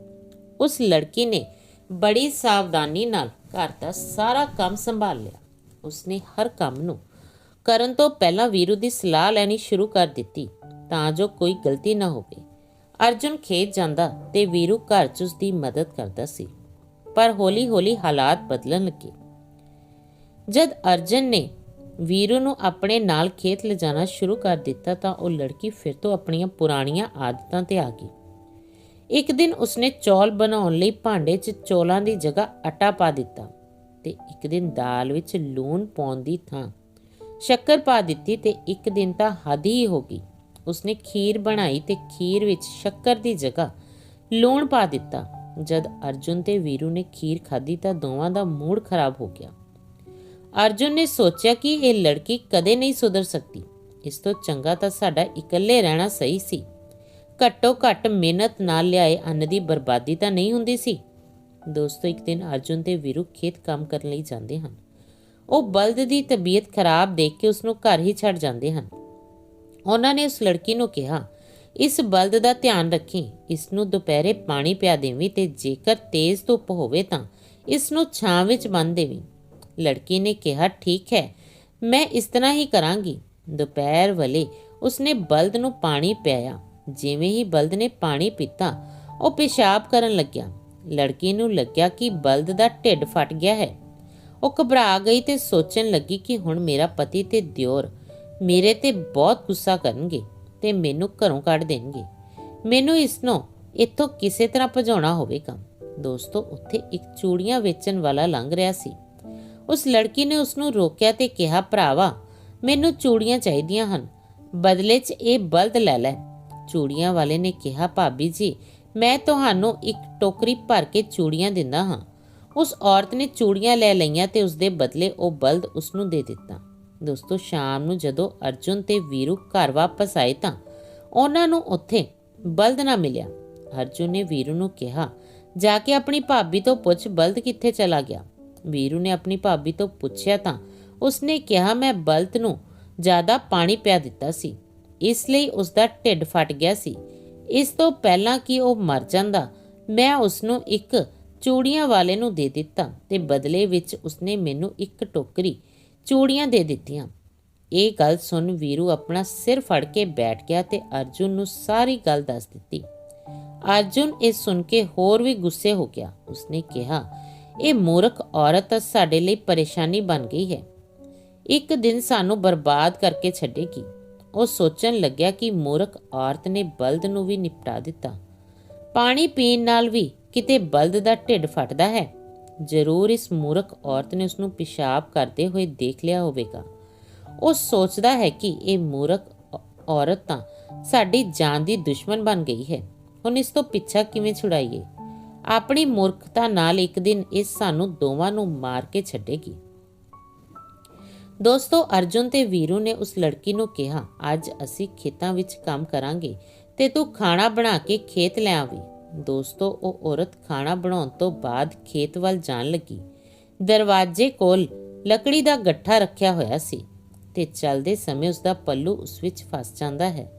ਉਸ ਲੜਕੀ ਨੇ ਬੜੀ ਸਾਵਧਾਨੀ ਨਾਲ ਘਰ ਦਾ ਸਾਰਾ ਕੰਮ ਸੰਭਾਲ ਲਿਆ। ਉਸਨੇ ਹਰ ਕੰਮ ਨੂੰ ਕਰਨ ਤੋਂ ਪਹਿਲਾਂ ਵੀਰੂ ਦੀ ਸਲਾਹ ਲੈਣੀ ਸ਼ੁਰੂ ਕਰ ਦਿੱਤੀ ਤਾਂ ਜੋ ਕੋਈ ਗਲਤੀ ਨਾ ਹੋਵੇ। ਅਰਜੁਨ ਖੇਤ ਜਾਂਦਾ ਤੇ ਵੀਰੂ ਘਰ 'ਚ ਉਸ ਦੀ ਮਦਦ ਕਰਦਾ ਸੀ, ਪਰ ਹੌਲੀ-ਹੌਲੀ ਹਾਲਾਤ ਬਦਲਣ ਲੱਗੇ। ਜਦ ਅਰਜਨ ਨੇ ਵੀਰੂ ਨੂੰ ਆਪਣੇ ਨਾਲ ਖੇਤ ਲਿਜਾਣਾ ਸ਼ੁਰੂ ਕਰ ਦਿੱਤਾ ਤਾਂ ਉਹ ਲੜਕੀ ਫਿਰ ਤੋਂ ਆਪਣੀਆਂ ਪੁਰਾਣੀਆਂ ਆਦਤਾਂ ਤੇ ਆ ਗਈ। ਇੱਕ ਦਿਨ ਉਸਨੇ ਚੌਲ ਬਣਾਉਣ ਲਈ ਭਾਂਡੇ 'ਚ ਚੌਲਾਂ ਦੀ ਜਗ੍ਹਾ ਆਟਾ ਪਾ ਦਿੱਤਾ ਤੇ ਇੱਕ ਦਿਨ ਦਾਲ ਵਿੱਚ ਲੂਣ ਪਾਉਣ ਦੀ ਥਾਂ ਸ਼ੱਕਰ ਪਾ ਦਿੱਤੀ ਤੇ ਇੱਕ ਦਿਨ ਤਾਂ ਹੱਦ ਹੀ ਹੋ ਗਈ। ਉਸਨੇ ਖੀਰ ਬਣਾਈ ਤੇ ਖੀਰ ਵਿੱਚ ਸ਼ੱਕਰ ਦੀ ਜਗ੍ਹਾ ਲੂਣ ਪਾ ਦਿੱਤਾ। ਜਦ ਅਰਜੁਨ ਤੇ ਵੀਰੂ ਨੇ ਖੀਰ ਖਾਧੀ ਤਾਂ ਦੋਵਾਂ ਦਾ ਮੂਡ ਖਰਾਬ ਹੋ ਗਿਆ। ਅਰਜੁਨ ਨੇ ਸੋਚਿਆ ਕਿ ਇਹ ਲੜਕੀ ਕਦੇ ਨਹੀਂ ਸੁਧਰ ਸਕਦੀ। ਇਸ ਤੋਂ ਚੰਗਾ ਤਾਂ ਸਾਡਾ ਇਕੱਲੇ ਰਹਿਣਾ ਸਹੀ ਸੀ। ਘੱਟੋ ਘੱਟ ਮਿਹਨਤ ਨਾਲ ਲਿਆਏ ਅੰਨ ਦੀ ਬਰਬਾਦੀ ਤਾਂ ਨਹੀਂ ਹੁੰਦੀ ਸੀ। ਦੋਸਤੋ, ਇੱਕ ਦਿਨ ਅਰਜੁਨ ਤੇ ਵੀਰੂ ਖੇਤ ਕੰਮ ਕਰਨ ਲਈ ਜਾਂਦੇ ਹਨ। ਉਹ ਬਲਦ ਦੀ ਤਬੀਅਤ ਖਰਾਬ ਦੇਖ ਕੇ ਉਸ ਨੂੰ ਘਰ ਹੀ ਛੱਡ ਜਾਂਦੇ ਹਨ। ਉਹਨਾਂ ਨੇ ਉਸ ਲੜਕੀ ਨੂੰ ਕਿਹਾ, ਇਸ ਬਲਦ ਦਾ ਧਿਆਨ ਰੱਖੀ ਇਸ ਨੂੰ ਦੁਪਹਿਰੇ ਪਾਣੀ ਪਿਆ ਦੇਵੀਂ ਤੇ ਜੇਕਰ ਤੇਜ਼ ਧੁੱਪ ਹੋਵੇ ਤਾਂ ਇਸ ਨੂੰ ਛਾਂ ਵਿੱਚ ਬੰਨ੍ਹ ਦੇਵੀਂ। ਲੜਕੀ ਨੇ ਕਿਹਾ, ਠੀਕ ਹੈ, ਮੈਂ ਇਸ ਤਰ੍ਹਾਂ ਹੀ ਕਰਾਂਗੀ। ਦੁਪਹਿਰ ਵੇਲੇ ਉਸਨੇ ਬਲਦ ਨੂੰ ਪਾਣੀ ਪਿਆਇਆ। ਜਿਵੇਂ ਹੀ ਬਲਦ ਨੇ ਪਾਣੀ ਪੀਤਾ, ਉਹ ਪਿਸ਼ਾਬ ਕਰਨ ਲੱਗਿਆ। ਲੜਕੀ ਨੂੰ ਲੱਗਿਆ ਕਿ ਬਲਦ ਦਾ ਢਿੱਡ ਫਟ ਗਿਆ ਹੈ। ਉਹ ਘਬਰਾ ਗਈ ਤੇ ਸੋਚਣ ਲੱਗੀ ਕਿ ਹੁਣ ਮੇਰਾ ਪਤੀ ਤੇ ਦਿਓਰ ਮੇਰੇ ਤੇ ਬਹੁਤ ਗੁੱਸਾ ਕਰਨਗੇ ਤੇ ਮੈਨੂੰ ਘਰੋਂ ਕੱਢ ਦੇਣਗੇ। ਮੈਨੂੰ ਇਸ ਨੂੰ ਇੱਥੋਂ ਕਿਸੇ ਤਰ੍ਹਾਂ ਭਜਾਉਣਾ ਹੋਵੇਗਾ। ਦੋਸਤੋ, ਉੱਥੇ ਇੱਕ ਚੂੜੀਆਂ ਵੇਚਣ ਵਾਲਾ ਲੰਘ ਰਿਹਾ ਸੀ। ਉਸ ਲੜਕੀ ਨੇ ਉਸ ਨੂੰ ਰੋਕਿਆ ਤੇ ਕਿਹਾ, ਭਰਾਵਾ, ਮੈਨੂੰ ਚੂੜੀਆਂ ਚਾਹੀਦੀਆਂ ਹਨ। ਬਦਲੇ 'ਚ ਇਹ ਬਲਦ ਲੈ ਲੈ। ਚੂੜੀਆਂ ਵਾਲੇ ਨੇ ਕਿਹਾ, ਭਾਬੀ ਜੀ, ਮੈਂ ਤੁਹਾਨੂੰ ਇੱਕ ਟੋਕਰੀ ਭਰ ਕੇ ਚੂੜੀਆਂ ਦਿੰਦਾ ਹਾਂ। ਉਸ ਔਰਤ ਨੇ ਚੂੜੀਆਂ ਲੈ ਲਈਆਂ ਤੇ ਉਸ ਦੇ ਬਦਲੇ ਉਹ ਬਲਦ ਉਸ ਨੂੰ ਦੇ ਦਿੱਤਾ। ਦੋਸਤੋ, ਸ਼ਾਮ ਨੂੰ ਜਦੋਂ ਅਰਜੁਨ ਤੇ ਵੀਰੂ ਘਰ ਵਾਪਸ ਆਏ ਤਾਂ ਉਹਨਾਂ ਨੂੰ ਉੱਥੇ ਬਲਦ ਨਾ ਮਿਲਿਆ। ਅਰਜੁਨ ਨੇ ਵੀਰੂ ਨੂੰ ਕਿਹਾ, ਜਾ ਕੇ ਆਪਣੀ ਭਾਬੀ ਤੋਂ ਪੁੱਛ, ਬਲਦ ਕਿੱਥੇ ਚਲਾ ਗਿਆ? ਵੀਰੂ ਨੇ ਆਪਣੀ ਭਾਬੀ ਤੋਂ ਪੁੱਛਿਆ ਤਾਂ ਉਸਨੇ ਕਿਹਾ, ਮੈਂ ਬਲਦ ਨੂੰ ਜ਼ਿਆਦਾ ਪਾਣੀ ਪਿਆ ਦਿੱਤਾ ਸੀ। ਇਸ ਲਈ ਉਸ ਦਾ ਢਿੱਡ ਫਟ ਗਿਆ ਸੀ। ਇਸ ਤੋਂ ਪਹਿਲਾਂ ਕਿ ਉਹ ਮਰ ਜਾਂਦਾ, ਮੈਂ ਉਸ ਨੂੰ ਇੱਕ ਚੂੜੀਆਂ ਵਾਲੇ ਨੂੰ ਦੇ ਦਿੱਤਾ ਤੇ ਬਦਲੇ ਵਿੱਚ ਉਸਨੇ ਮੈਨੂੰ ਇੱਕ ਟੋਕਰੀ ਚੂੜੀਆਂ ਦੇ ਦਿੱਤੀਆਂ। ਇਹ ਗੱਲ ਸੁਣ ਵੀਰੂ ਆਪਣਾ ਸਿਰ ਫੜ ਕੇ ਬੈਠ ਗਿਆ ਤੇ ਅਰਜੁਨ ਨੂੰ ਸਾਰੀ ਗੱਲ ਦੱਸ ਦਿੱਤੀ। ਅਰਜੁਨ ਇਹ ਸੁਣ ਕੇ ਹੋਰ ਵੀ ਗੁੱਸੇ ਹੋ ਗਿਆ। ਉਸਨੇ ਕਿਹਾ, ਇਹ ਮੂਰਖ ਔਰਤ ਸਾਡੇ ਲਈ ਪਰੇਸ਼ਾਨੀ ਬਣ ਗਈ ਹੈ। ਇੱਕ ਦਿਨ ਸਾਨੂੰ ਬਰਬਾਦ ਕਰਕੇ ਛੱਡੇਗੀ। ਉਹ ਸੋਚਣ ਲੱਗਿਆ ਕਿ ਮੂਰਖ ਔਰਤ ਨੇ ਬਲਦ ਨੂੰ ਵੀ ਨਿਪਟਾ ਦਿੱਤਾ। ਪਾਣੀ ਪੀਣ ਨਾਲ ਵੀ ਕਿਤੇ ਬਲਦ ਦਾ ਢਿੱਡ ਫਟਦਾ ਹੈ। ਜ਼ਰੂਰ ਇਸ ਮੂਰਖ ਔਰਤ ਨੇ ਉਸ ਨੂੰ ਪਿਸ਼ਾਬ ਕਰਦੇ ਹੋਏ ਦੇਖ ਲਿਆ ਹੋਵੇਗਾ। ਉਹ ਸੋਚਦਾ ਹੈ ਕਿ ਇਹ ਮੂਰਖ ਔਰਤ ਤਾਂ ਸਾਡੀ ਜਾਨ ਦੀ ਦੁਸ਼ਮਣ ਬਣ ਗਈ ਹੈ। ਹੁਣ ਇਸ ਤੋਂ ਪਿੱਛਾ ਕਿਵੇਂ ਛੁਡਾਈਏ? ਆਪਣੀ ਮੂਰਖਤਾ ਨਾਲ ਇੱਕ ਦਿਨ ਇਹ ਸਾਨੂੰ ਦੋਵਾਂ ਨੂੰ ਮਾਰ ਕੇ ਛੱਡੇਗੀ। ਦੋਸਤੋ, ਅਰਜੁਨ ਤੇ ਵੀਰੂ ਨੇ ਉਸ ਲੜਕੀ ਨੂੰ ਕਿਹਾ, ਅੱਜ ਅਸੀਂ ਖੇਤਾਂ ਵਿੱਚ ਕੰਮ ਕਰਾਂਗੇ ਤੇ ਤੂੰ ਖਾਣਾ ਬਣਾ ਕੇ ਖੇਤ ਲੈ ਆਵੀਂ। ਦੋਸਤੋ, ਉਹ ਔਰਤ ਖਾਣਾ ਬਣਾਉਣ ਤੋਂ ਬਾਅਦ ਖੇਤ ਵੱਲ ਜਾਣ ਲੱਗੀ। ਦਰਵਾਜ਼ੇ ਕੋਲ ਲੱਕੜੀ ਦਾ ਗੱਠਾ ਰੱਖਿਆ ਹੋਇਆ ਸੀ ਤੇ ਚੱਲਦੇ ਸਮੇਂ ਉਸ ਦਾ ਪੱਲੂ ਉਸ ਵਿੱਚ ਫਸ ਜਾਂਦਾ ਹੈ।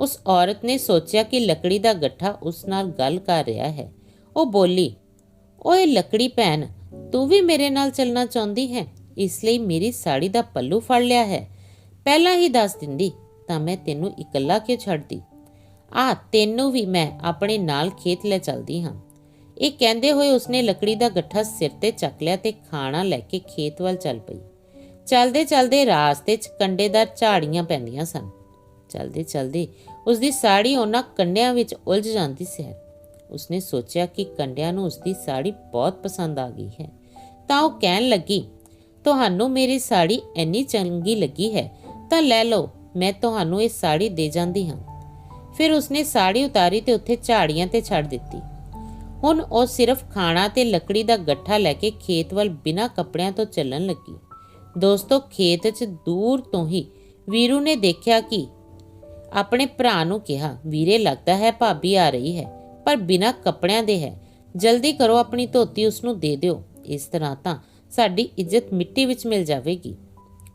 ਉਸ ਔਰਤ ਨੇ ਸੋਚਿਆ ਕਿ ਲੱਕੜੀ ਦਾ ਗੱਠਾ ਉਸ ਨਾਲ ਗੱਲ ਕਰ ਰਿਹਾ ਹੈ। ਉਹ ਬੋਲੀ, ਓਏ ਲੱਕੜੀ ਭੈਣ, ਤੂੰ ਵੀ ਮੇਰੇ ਨਾਲ ਚੱਲਣਾ ਚਾਹੁੰਦੀ ਹੈ? ਇਸ ਲਈ ਮੇਰੀ ਸਾੜੀ ਦਾ ਪੱਲੂ ਫੜ ਲਿਆ ਹੈ। ਪਹਿਲਾਂ ਹੀ ਦੱਸ ਦਿੰਦੀ, ਤਾਂ ਮੈਂ ਤੈਨੂੰ ਇਕੱਲਾ ਕਿਉਂ ਛੱਡਦੀ? ਆ ਤੈਨੂੰ ਵੀ ਮੈਂ ਆਪਣੇ ਨਾਲ ਖੇਤ ਲੈ ਚਲਦੀ ਹਾਂ। ਇਹ ਕਹਿੰਦੇ ਹੋਏ ਉਸਨੇ ਲੱਕੜੀ ਦਾ ਗੱਠਾ ਸਿਰ ਤੇ ਚੱਕ ਲਿਆ ਤੇ ਖਾਣਾ ਲੈ ਕੇ ਖੇਤ ਵੱਲ ਚੱਲ ਪਈ। ਚਲਦੇ ਚਲਦੇ ਰਾਸਤੇ 'ਚ ਕੰਡੇਦਾਰ ਝਾੜੀਆਂ ਪੈਂਦੀਆਂ ਸਨ। ਚਲਦੇ ਚਲਦੇ ਉਸਦੀ ਸਾੜੀ ਉਹਨਾਂ ਕੰਡਿਆਂ ਵਿੱਚ ਉਲਝ ਜਾਂਦੀ ਸੀ ਉਸਨੇ ਸੋਚਿਆ ਕਿ ਕੰਡਿਆਂ ਨੂੰ ਉਸਦੀ ਸਾੜੀ ਬਹੁਤ ਪਸੰਦ ਆ ਗਈ ਹੈ। ਤਾਂ ਉਹ ਕਹਿਣ ਲੱਗੀ ਤੁਹਾਨੂੰ ਮੇਰੀ ਸਾੜੀ ਇੰਨੀ ਚੰਗੀ ਲੱਗੀ ਹੈ, ਤਾਂ ਲੈ ਲਓ, ਮੈਂ ਤੁਹਾਨੂੰ ਇਹ ਸਾੜੀ ਦੇ ਜਾਂਦੀ ਹਾਂ। ਫਿਰ ਉਸਨੇ ਸਾੜੀ ਉਤਾਰੀ ਤੇ ਉੱਥੇ ਝਾੜੀਆਂ ਤੇ ਛੱਡ ਦਿੱਤੀ। ਹੁਣ ਉਹ ਸਿਰਫ ਖਾਣਾ ਤੇ ਲੱਕੜੀ ਦਾ ਗੱਠਾ ਲੈ ਕੇ ਖੇਤ ਵੱਲ ਬਿਨਾਂ ਕੱਪੜਿਆਂ ਤੋਂ ਚੱਲਣ ਲੱਗੀ। ਦੋਸਤੋ, ਖੇਤ 'ਚ ਦੂਰ ਤੋਂ ਹੀ ਵੀਰੂ ਨੇ ਦੇਖਿਆ ਕਿ ਆਪਣੇ ਭਰਾ ਨੂੰ ਕਿਹਾ, ਵੀਰੇ, ਲੱਗਦਾ ਹੈ ਭਾਬੀ ਆ ਰਹੀ ਹੈ, ਪਰ ਬਿਨਾਂ ਕੱਪੜਿਆਂ ਦੇ ਹੈ। ਜਲਦੀ ਕਰੋ ਆਪਣੀ ਧੋਤੀ ਉਸ ਨੂੰ ਦੇ ਦਿਓ। ਇਸ ਤਰ੍ਹਾਂ ਤਾਂ ਸਾਡੀ ਇੱਜ਼ਤ ਮਿੱਟੀ ਵਿੱਚ ਮਿਲ ਜਾਵੇਗੀ।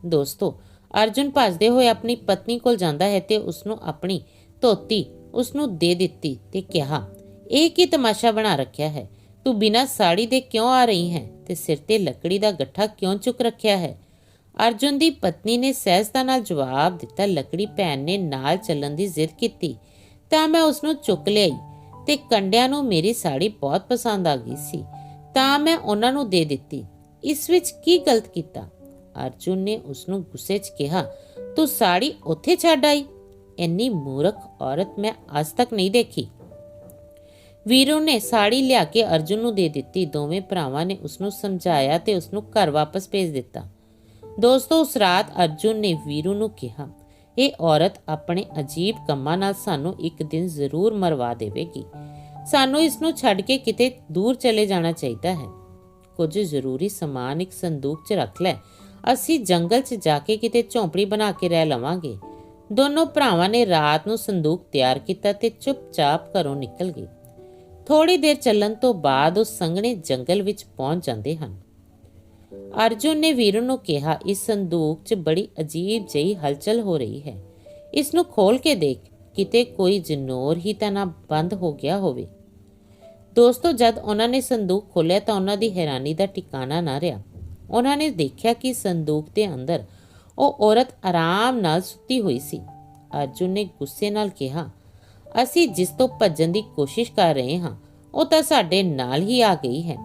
ਦੋਸਤੋ, ਅਰਜੁਨ ਭੱਜਦੇ ਹੋਏ ਆਪਣੀ ਪਤਨੀ ਕੋਲ ਜਾਂਦਾ ਹੈ ਤੇ ਉਸ ਨੂੰ ਆਪਣੀ ਧੋਤੀ ਉਸ ਨੂੰ ਦੇ ਦਿੱਤੀ ਤੇ ਕਿਹਾ, ਇਹ ਕੀ ਤਮਾਸ਼ਾ ਬਣਾ ਰੱਖਿਆ ਹੈ? ਤੂੰ ਬਿਨਾਂ ਸਾੜੀ ਦੇ ਕਿਉਂ ਆ ਰਹੀ ਹੈ? ਤੇ ਸਿਰ ਤੇ ਲੱਕੜੀ ਦਾ ਗੱਠਾ ਕਿਉਂ ਚੁੱਕ ਰੱਖਿਆ ਹੈ? ਅਰਜੁਨ ਦੀ ਪਤਨੀ ਨੇ ਸਹਿਜਤਾ ਨਾਲ ਜਵਾਬ ਦਿੱਤਾ, ਲੱਕੜੀ ਭੈਣ ਨੇ ਨਾਲ ਚੱਲਣ ਦੀ ਜ਼ਿੱਦ ਕੀਤੀ, ਤਾਂ ਮੈਂ ਉਸ ਨੂੰ ਚੁੱਕ ਲਿਆਈ ਤੇ ਕੰਡਿਆਂ ਨੂੰ ਮੇਰੀ ਸਾੜੀ ਬਹੁਤ ਪਸੰਦ ਆ ਗਈ ਸੀ, ਤਾਂ ਮੈਂ ਉਹਨਾਂ ਨੂੰ ਦੇ ਦਿੱਤੀ। ਇਸ ਵਿੱਚ ਕੀ ਗਲਤ ਕੀਤਾ? ਅਰਜੁਨ ਨੇ ਉਸ ਨੂੰ ਗੁੱਸੇ 'ਚ ਕਿਹਾ, ਤੂੰ ਸਾੜੀ ਉੱਥੇ ਛੱਡ ਆਈ। ਇੰਨੀ ਮੂਰਖ ਔਰਤ ਮੈਂ ਅੱਜ ਤੱਕ ਨਹੀਂ ਦੇਖੀ। ਵੀਰੂ ਨੇ ਸਾੜੀ ਲਿਆ ਕੇ ਅਰਜੁਨ ਨੂੰ ਦੇ ਦਿੱਤੀ। ਦੋਵੇਂ ਭਰਾਵਾਂ ਨੇ ਉਸ ਨੂੰ ਸਮਝਾਇਆ ਤੇ ਉਸ ਨੂੰ ਘਰ ਵਾਪਸ ਭੇਜ ਦਿੱਤਾ। ਦੋਸਤੋ, ਉਸ ਰਾਤ ਅਰਜੁਨ ਨੇ ਵੀਰੂ ਨੂੰ ਕਿਹਾ, ਇਹ ਔਰਤ ਆਪਣੇ ਅਜੀਬ ਕੰਮਾਂ ਨਾਲ ਸਾਨੂੰ ਇੱਕ ਦਿਨ ਜ਼ਰੂਰ ਮਰਵਾ ਦੇਵੇਗੀ। ਸਾਨੂੰ ਇਸ ਨੂੰ ਛੱਡ ਕੇ ਕਿਤੇ ਦੂਰ ਚਲੇ ਜਾਣਾ ਚਾਹੀਦਾ ਹੈ। ਕੁਝ ਜ਼ਰੂਰੀ ਸਮਾਨ ਇੱਕ ਸੰਦੂਕ 'ਚ ਰੱਖ ਲੈ। ਅਸੀਂ ਜੰਗਲ 'ਚ ਜਾ ਕੇ ਕਿਤੇ ਝੌਂਪੜੀ ਬਣਾ ਕੇ ਰਹਿ ਲਵਾਂਗੇ। ਦੋਨੋਂ ਭਰਾਵਾਂ ਨੇ ਰਾਤ ਨੂੰ ਸੰਦੂਕ ਤਿਆਰ ਕੀਤਾ ਤੇ ਚੁੱਪਚਾਪ ਘਰੋਂ ਨਿਕਲ ਗਏ। ਥੋੜੀ ਦੇਰ ਚੱਲਣ ਤੋਂ ਬਾਅਦ ਉਹ ਸੰਘਣੇ ਜੰਗਲ ਵਿੱਚ ਪਹੁੰਚ ਜਾਂਦੇ ਹਨ। ਅਰਜੁਨ ਨੇ ਵੀਰੂ ਨੂੰ ਕਿਹਾ, ਇਸ ਸੰਦੂਕ 'ਚ ਬੜੀ ਅਜੀਬ ਜਿਹੀ ਹਲਚਲ ਹੋ ਰਹੀ ਹੈ। ਇਸ ਨੂੰ ਖੋਲ ਕੇ ਦੇਖ। ਕਿਤੇ ਕੋਈ ਜਨੌਰ ਹੀ ਤਾਂ ਨਾ ਬੰਦ ਹੋ ਗਿਆ ਹੋਵੇ। ਦੋਸਤੋ, ਜਦ ਉਹਨਾਂ ਨੇ ਸੰਦੂਕ ਖੋਲ੍ਹਿਆ ਤਾਂ ਉਹਨਾਂ ਦੀ ਹੈਰਾਨੀ ਦਾ ਟਿਕਾਣਾ ਨਾ ਰਿਹਾ। ਉਹਨਾਂ ਨੇ ਦੇਖਿਆ ਕਿ ਸੰਦੂਕ ਦੇ ਅੰਦਰ ਉਹ ਔਰਤ ਆਰਾਮ ਨਾਲ ਸੁੱਤੀ ਹੋਈ ਸੀ। ਅਰਜੁਨ ਨੇ ਗੁੱਸੇ ਨਾਲ ਕਿਹਾ, ਅਸੀਂ ਜਿਸ ਤੋਂ ਭੱਜਣ ਦੀ ਕੋਸ਼ਿਸ਼ ਕਰ ਰਹੇ ਹਾਂ, ਉਹ ਤਾਂ ਸਾਡੇ ਨਾਲ ਹੀ ਆ ਗਈ ਹੈ।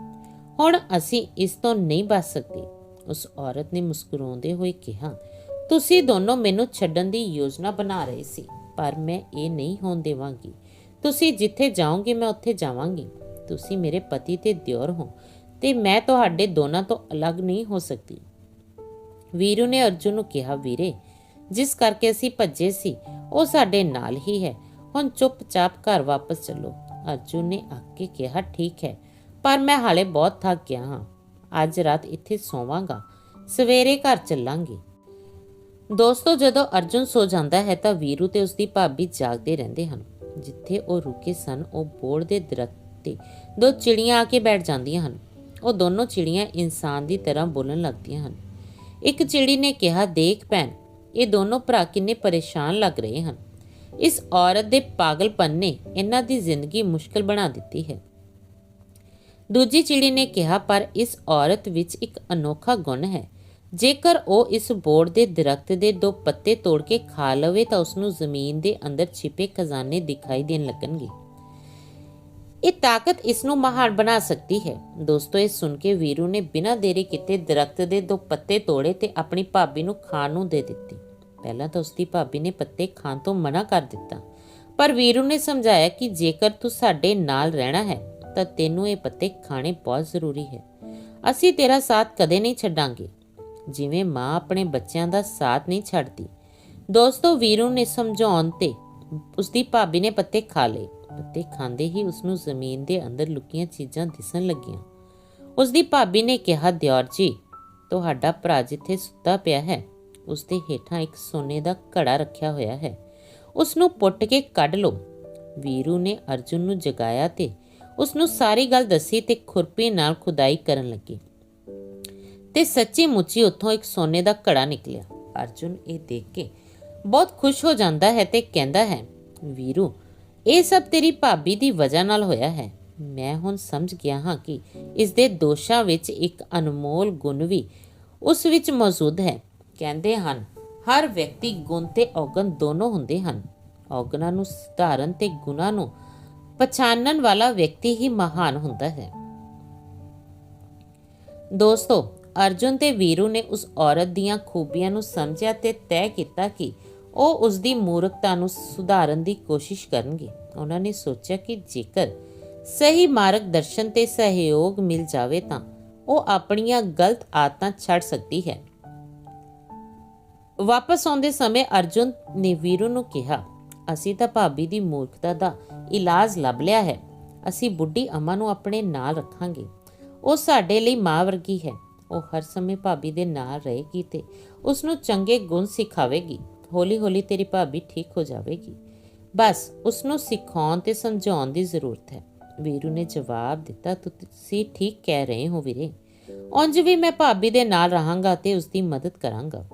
ਹੁਣ ਅਸੀਂ ਇਸ ਤੋਂ ਨਹੀਂ ਬਚ ਸਕਦੇ। ਉਸ ਔਰਤ ਨੇ ਮੁਸਕਰਾਉਂਦੇ ਹੋਏ ਕਿਹਾ, ਤੁਸੀਂ ਦੋਨੋਂ ਮੈਨੂੰ ਛੱਡਣ ਦੀ ਯੋਜਨਾ ਬਣਾ ਰਹੇ ਸੀ, ਪਰ ਮੈਂ ਇਹ ਨਹੀਂ ਹੋਣ ਦੇਵਾਂਗੀ। ਤੁਸੀਂ ਜਿੱਥੇ ਜਾਓਗੇ, ਮੈਂ ਉੱਥੇ ਜਾਵਾਂਗੀ। ਤੁਸੀਂ ਮੇਰੇ ਪਤੀ ਤੇ ਦਿਓਰ ਹੋ ਤੇ ਮੈਂ ਤੁਹਾਡੇ ਦੋਨਾਂ ਤੋਂ ਅਲੱਗ ਨਹੀਂ ਹੋ ਸਕਦੀ। ਵੀਰੂ ਨੇ ਅਰਜੁਨ ਨੂੰ ਕਿਹਾ, ਵੀਰੇ, ਜਿਸ ਕਰਕੇ ਅਸੀਂ ਭੱਜੇ ਸੀ, ਉਹ ਸਾਡੇ ਨਾਲ ਹੀ ਹੈ। ਹੁਣ ਚੁੱਪਚਾਪ ਘਰ ਵਾਪਸ ਚੱਲੋ। ਅਰਜੁਨ ਨੇ ਅੱਕ ਕੇ ਕਿਹਾ, ਠੀਕ ਹੈ, ਪਰ ਮੈਂ ਹਾਲੇ ਬਹੁਤ ਥੱਕ ਗਿਆ ਹਾਂ। ਅੱਜ ਰਾਤ ਇੱਥੇ ਸੋਵਾਂਗਾ। ਸਵੇਰੇ ਘਰ ਚੱਲਾਂਗੇ। ਦੋਸਤੋ, ਜਦੋਂ ਅਰਜੁਨ ਸੋ ਜਾਂਦਾ ਹੈ ਤਾਂ ਵੀਰੂ ਤੇ ਉਸਦੀ ਭਾਬੀ ਜਾਗਦੇ ਰਹਿੰਦੇ ਹਨ। ਜਿੱਥੇ ਉਹ ਰੁਕੇ ਸਨ, ਉਹ ਬੋੜ ਦੇ ਦਰਖਤ ਤੇ ਦੋ ਚਿੜੀਆਂ ਆ ਕੇ ਬੈਠ ਜਾਂਦੀਆਂ ਹਨ। ਉਹ ਦੋਨੋਂ ਚਿੜੀਆਂ ਇਨਸਾਨ ਦੀ ਤਰ੍ਹਾਂ ਬੋਲਣ ਲੱਗਦੀਆਂ ਹਨ। ਇੱਕ ਚਿੜੀ ਨੇ ਕਿਹਾ, ਦੇਖ ਭੈਣ, ਇਹ ਦੋਨੋਂ ਭਰਾ ਕਿੰਨੇ ਪਰੇਸ਼ਾਨ ਲੱਗ ਰਹੇ ਹਨ। ਇਸ ਔਰਤ ਦੇ ਪਾਗਲਪਨ ਨੇ ਇਹਨਾਂ ਦੀ ਜ਼ਿੰਦਗੀ ਮੁਸ਼ਕਲ ਬਣਾ ਦਿੱਤੀ ਹੈ। ਦੂਜੀ ਚਿੜੀ ਨੇ ਕਿਹਾ, ਪਰ ਇਸ ਔਰਤ ਵਿੱਚ ਇੱਕ ਅਨੋਖਾ ਗੁਣ ਹੈ। ਜੇਕਰ ਉਹ ਇਸ ਬੋਰਡ ਦੇ ਦਰਖਤ ਦੇ ਦੋ ਪੱਤੇ ਤੋੜ ਕੇ ਖਾ ਲਵੇ ਤਾਂ ਉਸ ਨੂੰ ਜ਼ਮੀਨ ਦੇ ਅੰਦਰ ਛਿਪੇ ਖਜ਼ਾਨੇ ਦਿਖਾਈ ਦੇਣ ਲੱਗਣਗੇ। ਇਹ ਤਾਕਤ ਇਸ ਨੂੰ ਮਹਾਨ ਬਣਾ ਸਕਦੀ ਹੈ। ਦੋਸਤੋ, ਇਹ ਸੁਣ ਕੇ ਵੀਰੂ ਨੇ ਬਿਨਾਂ ਦੇਰੀ ਕੀਤੇ ਦਰਖਤ ਦੇ ਦੋ ਪੱਤੇ ਤੋੜੇ ਤੇ ਆਪਣੀ ਭਾਬੀ ਨੂੰ ਖਾਣ ਨੂੰ ਦੇ ਦਿੱਤੀ। ਪਹਿਲਾਂ ਤਾਂ ਉਸਦੀ ਭਾਬੀ ਨੇ ਪੱਤੇ ਖਾਣ ਤੋਂ ਮਨਾ ਕਰ ਦਿੱਤਾ। ਪਰ ਵੀਰੂ ਨੇ ਸਮਝਾਇਆ ਕਿ ਜੇਕਰ ਤੂੰ ਸਾਡੇ ਨਾਲ ਰਹਿਣਾ ਹੈ, ਤਾਂ ਤੈਨੂੰ ਇਹ ਪੱਤੇ ਖਾਣੇ ਬਹੁਤ ਜ਼ਰੂਰੀ ਹੈ। ਅਸੀਂ ਤੇਰਾ ਸਾਥ ਕਦੇ ਨਹੀਂ ਛੱਡਾਂਗੇ। ਜਿਵੇਂ ਮਾਂ ਆਪਣੇ ਬੱਚਿਆਂ ਦਾ ਸਾਥ ਨਹੀਂ ਛੱਡਦੀ। ਦੋਸਤੋ, ਵੀਰੂ ਨੇ ਸਮਝਾਉਣ ਤੇ ਉਸਦੀ ਭਾਬੀ ਨੇ ਪੱਤੇ ਖਾ ਲਏ। ਪੱਤੇ ਖਾਂਦੇ ਹੀ ਉਸ ਨੂੰ ਜ਼ਮੀਨ ਦੇ ਅੰਦਰ ਲੁਕੀਆਂ ਚੀਜ਼ਾਂ ਦਿਸਣ ਲੱਗੀਆਂ। ਉਸਦੀ ਭਾਬੀ ਨੇ ਕਿਹਾ, ਦਿਓਰ ਜੀ, ਤੁਹਾਡਾ ਭਰਾ ਜਿੱਥੇ ਸੁੱਤਾ ਪਿਆ ਹੈ ਉਸ ਦੇ ਹੇਠਾਂ ਇੱਕ ਸੋਨੇ ਦਾ ਘੜਾ ਰੱਖਿਆ ਹੋਇਆ ਹੈ। ਉਸ ਨੂੰ ਪੁੱਟ ਕੇ ਕੱਢ ਲਓ। ਵੀਰੂ ਨੇ ਅਰਜੁਨ ਨੂੰ ਜਗਾਇਆ ਤੇ ਉਸ ਨੂੰ ਸਾਰੀ ਗੱਲ ਦੱਸੀ ਤੇ ਖੁਰਪੀ ਨਾਲ ਖੁਦਾਈ ਕਰਨ ਲੱਗੀ। ਤੇ ਸੱਚੀ ਮੁੱਚੀ ਉੱਥੋਂ ਇੱਕ ਸੋਨੇ ਦਾ ਘੜਾ ਨਿਕਲਿਆ। ਅਰਜੁਨ ਇਹ ਦੇਖ ਕੇ ਬਹੁਤ ਖੁਸ਼ ਹੋ ਜਾਂਦਾ ਹੈ ਤੇ ਕਹਿੰਦਾ ਹੈ, ਵੀਰੂ, ਇਹ ਸਭ ਤੇਰੀ ਭਾਬੀ ਦੀ ਵਜ੍ਹਾ ਨਾਲ ਹੋਇਆ ਹੈ। ਮੈਂ ਹੁਣ ਸਮਝ ਗਿਆ ਹਾਂ ਕਿ ਇਸ ਦੇ ਦੋਸ਼ਾਂ ਵਿੱਚ ਇੱਕ ਅਨਮੋਲ ਗੁਣ ਵੀ ਉਸ ਵਿੱਚ ਮੌਜੂਦ ਹੈ। ਕਹਿੰਦੇ ਹਨ, ਹਰ ਵਿਅਕਤੀ ਗੁਣ ਤੇ ਔਗਣ ਦੋਨੋਂ ਹੁੰਦੇ ਹਨ। ਔਗਣਾਂ ਨੂੰ ਸੁਧਾਰਨ ਤੇ ਗੁਣਾਂ ਨੂੰ ਪਛਾਣਨ ਵਾਲਾ ਵਿਅਕਤੀ ਹੀ ਮਹਾਨ ਹੁੰਦਾ ਹੈ। ਦੋਸਤੋ ਅਰਜੁਨ ਤੇ ਵੀਰੂ ਨੇ ਉਸ ਔਰਤ ਦੀਆਂ ਖੂਬੀਆਂ ਨੂੰ ਸਮਝਿਆ ਤੇ ਤੈਅ ਕੀਤਾ ਕਿ ਉਹ ਉਸ ਦੀ ਮੂਰਖਤਾ ਨੂੰ ਸੁਧਾਰਨ ਦੀ ਕੋਸ਼ਿਸ਼ ਕਰਨਗੇ। ਉਹਨਾਂ ਨੇ ਸੋਚਿਆ ਕਿ ਜੇਕਰ ਸਹੀ ਮਾਰਗਦਰਸ਼ਨ ਤੇ ਸਹਿਯੋਗ ਮਿਲ ਜਾਵੇ ਤਾਂ ਉਹ ਆਪਣੀਆਂ ਗਲਤ ਆਦਤਾਂ ਛੱਡ ਸਕਦੀ ਹੈ। ਵਾਪਸ ਆਉਂਦੇ ਸਮੇਂ ਅਰਜੁਨ ਨੇ ਵੀਰੂ ਨੂੰ ਕਿਹਾ, ਅਸੀਂ ਤਾਂ ਭਾਬੀ ਦੀ ਮੂਰਖਤਾ ਦਾ ਇਲਾਜ ਲੱਭ ਲਿਆ ਹੈ। ਅਸੀਂ ਬੁੱਢੀ ਅਮਾ ਨੂੰ ਆਪਣੇ ਨਾਲ ਰੱਖਾਂਗੇ। ਉਹ ਸਾਡੇ ਲਈ ਮਾਂ ਵਰਗੀ ਹੈ। ਉਹ ਹਰ ਸਮੇਂ ਭਾਬੀ ਦੇ ਨਾਲ ਰਹੇਗੀ ਤੇ ਉਸ ਨੂੰ ਚੰਗੇ ਗੁਣ ਸਿਖਾਵੇਗੀ। ਹੌਲੀ-ਹੌਲੀ ਤੇਰੀ ਭਾਬੀ ਠੀਕ ਹੋ ਜਾਵੇਗੀ। ਬਸ ਉਸ ਨੂੰ ਸਿਖਾਉਣ ਤੇ ਸਮਝਾਉਣ ਦੀ ਜ਼ਰੂਰਤ ਹੈ। ਵੀਰੂ ਨੇ ਜਵਾਬ ਦਿੱਤਾ, ਤੁਸੀਂ ਠੀਕ ਕਹਿ ਰਹੇ ਹੋ ਵੀਰੇ। ਉਂਝ ਵੀ ਮੈਂ ਭਾਬੀ ਦੇ ਨਾਲ ਰਹਾਂਗਾ ਤੇ ਉਸ ਦੀ ਮਦਦ ਕਰਾਂਗਾ।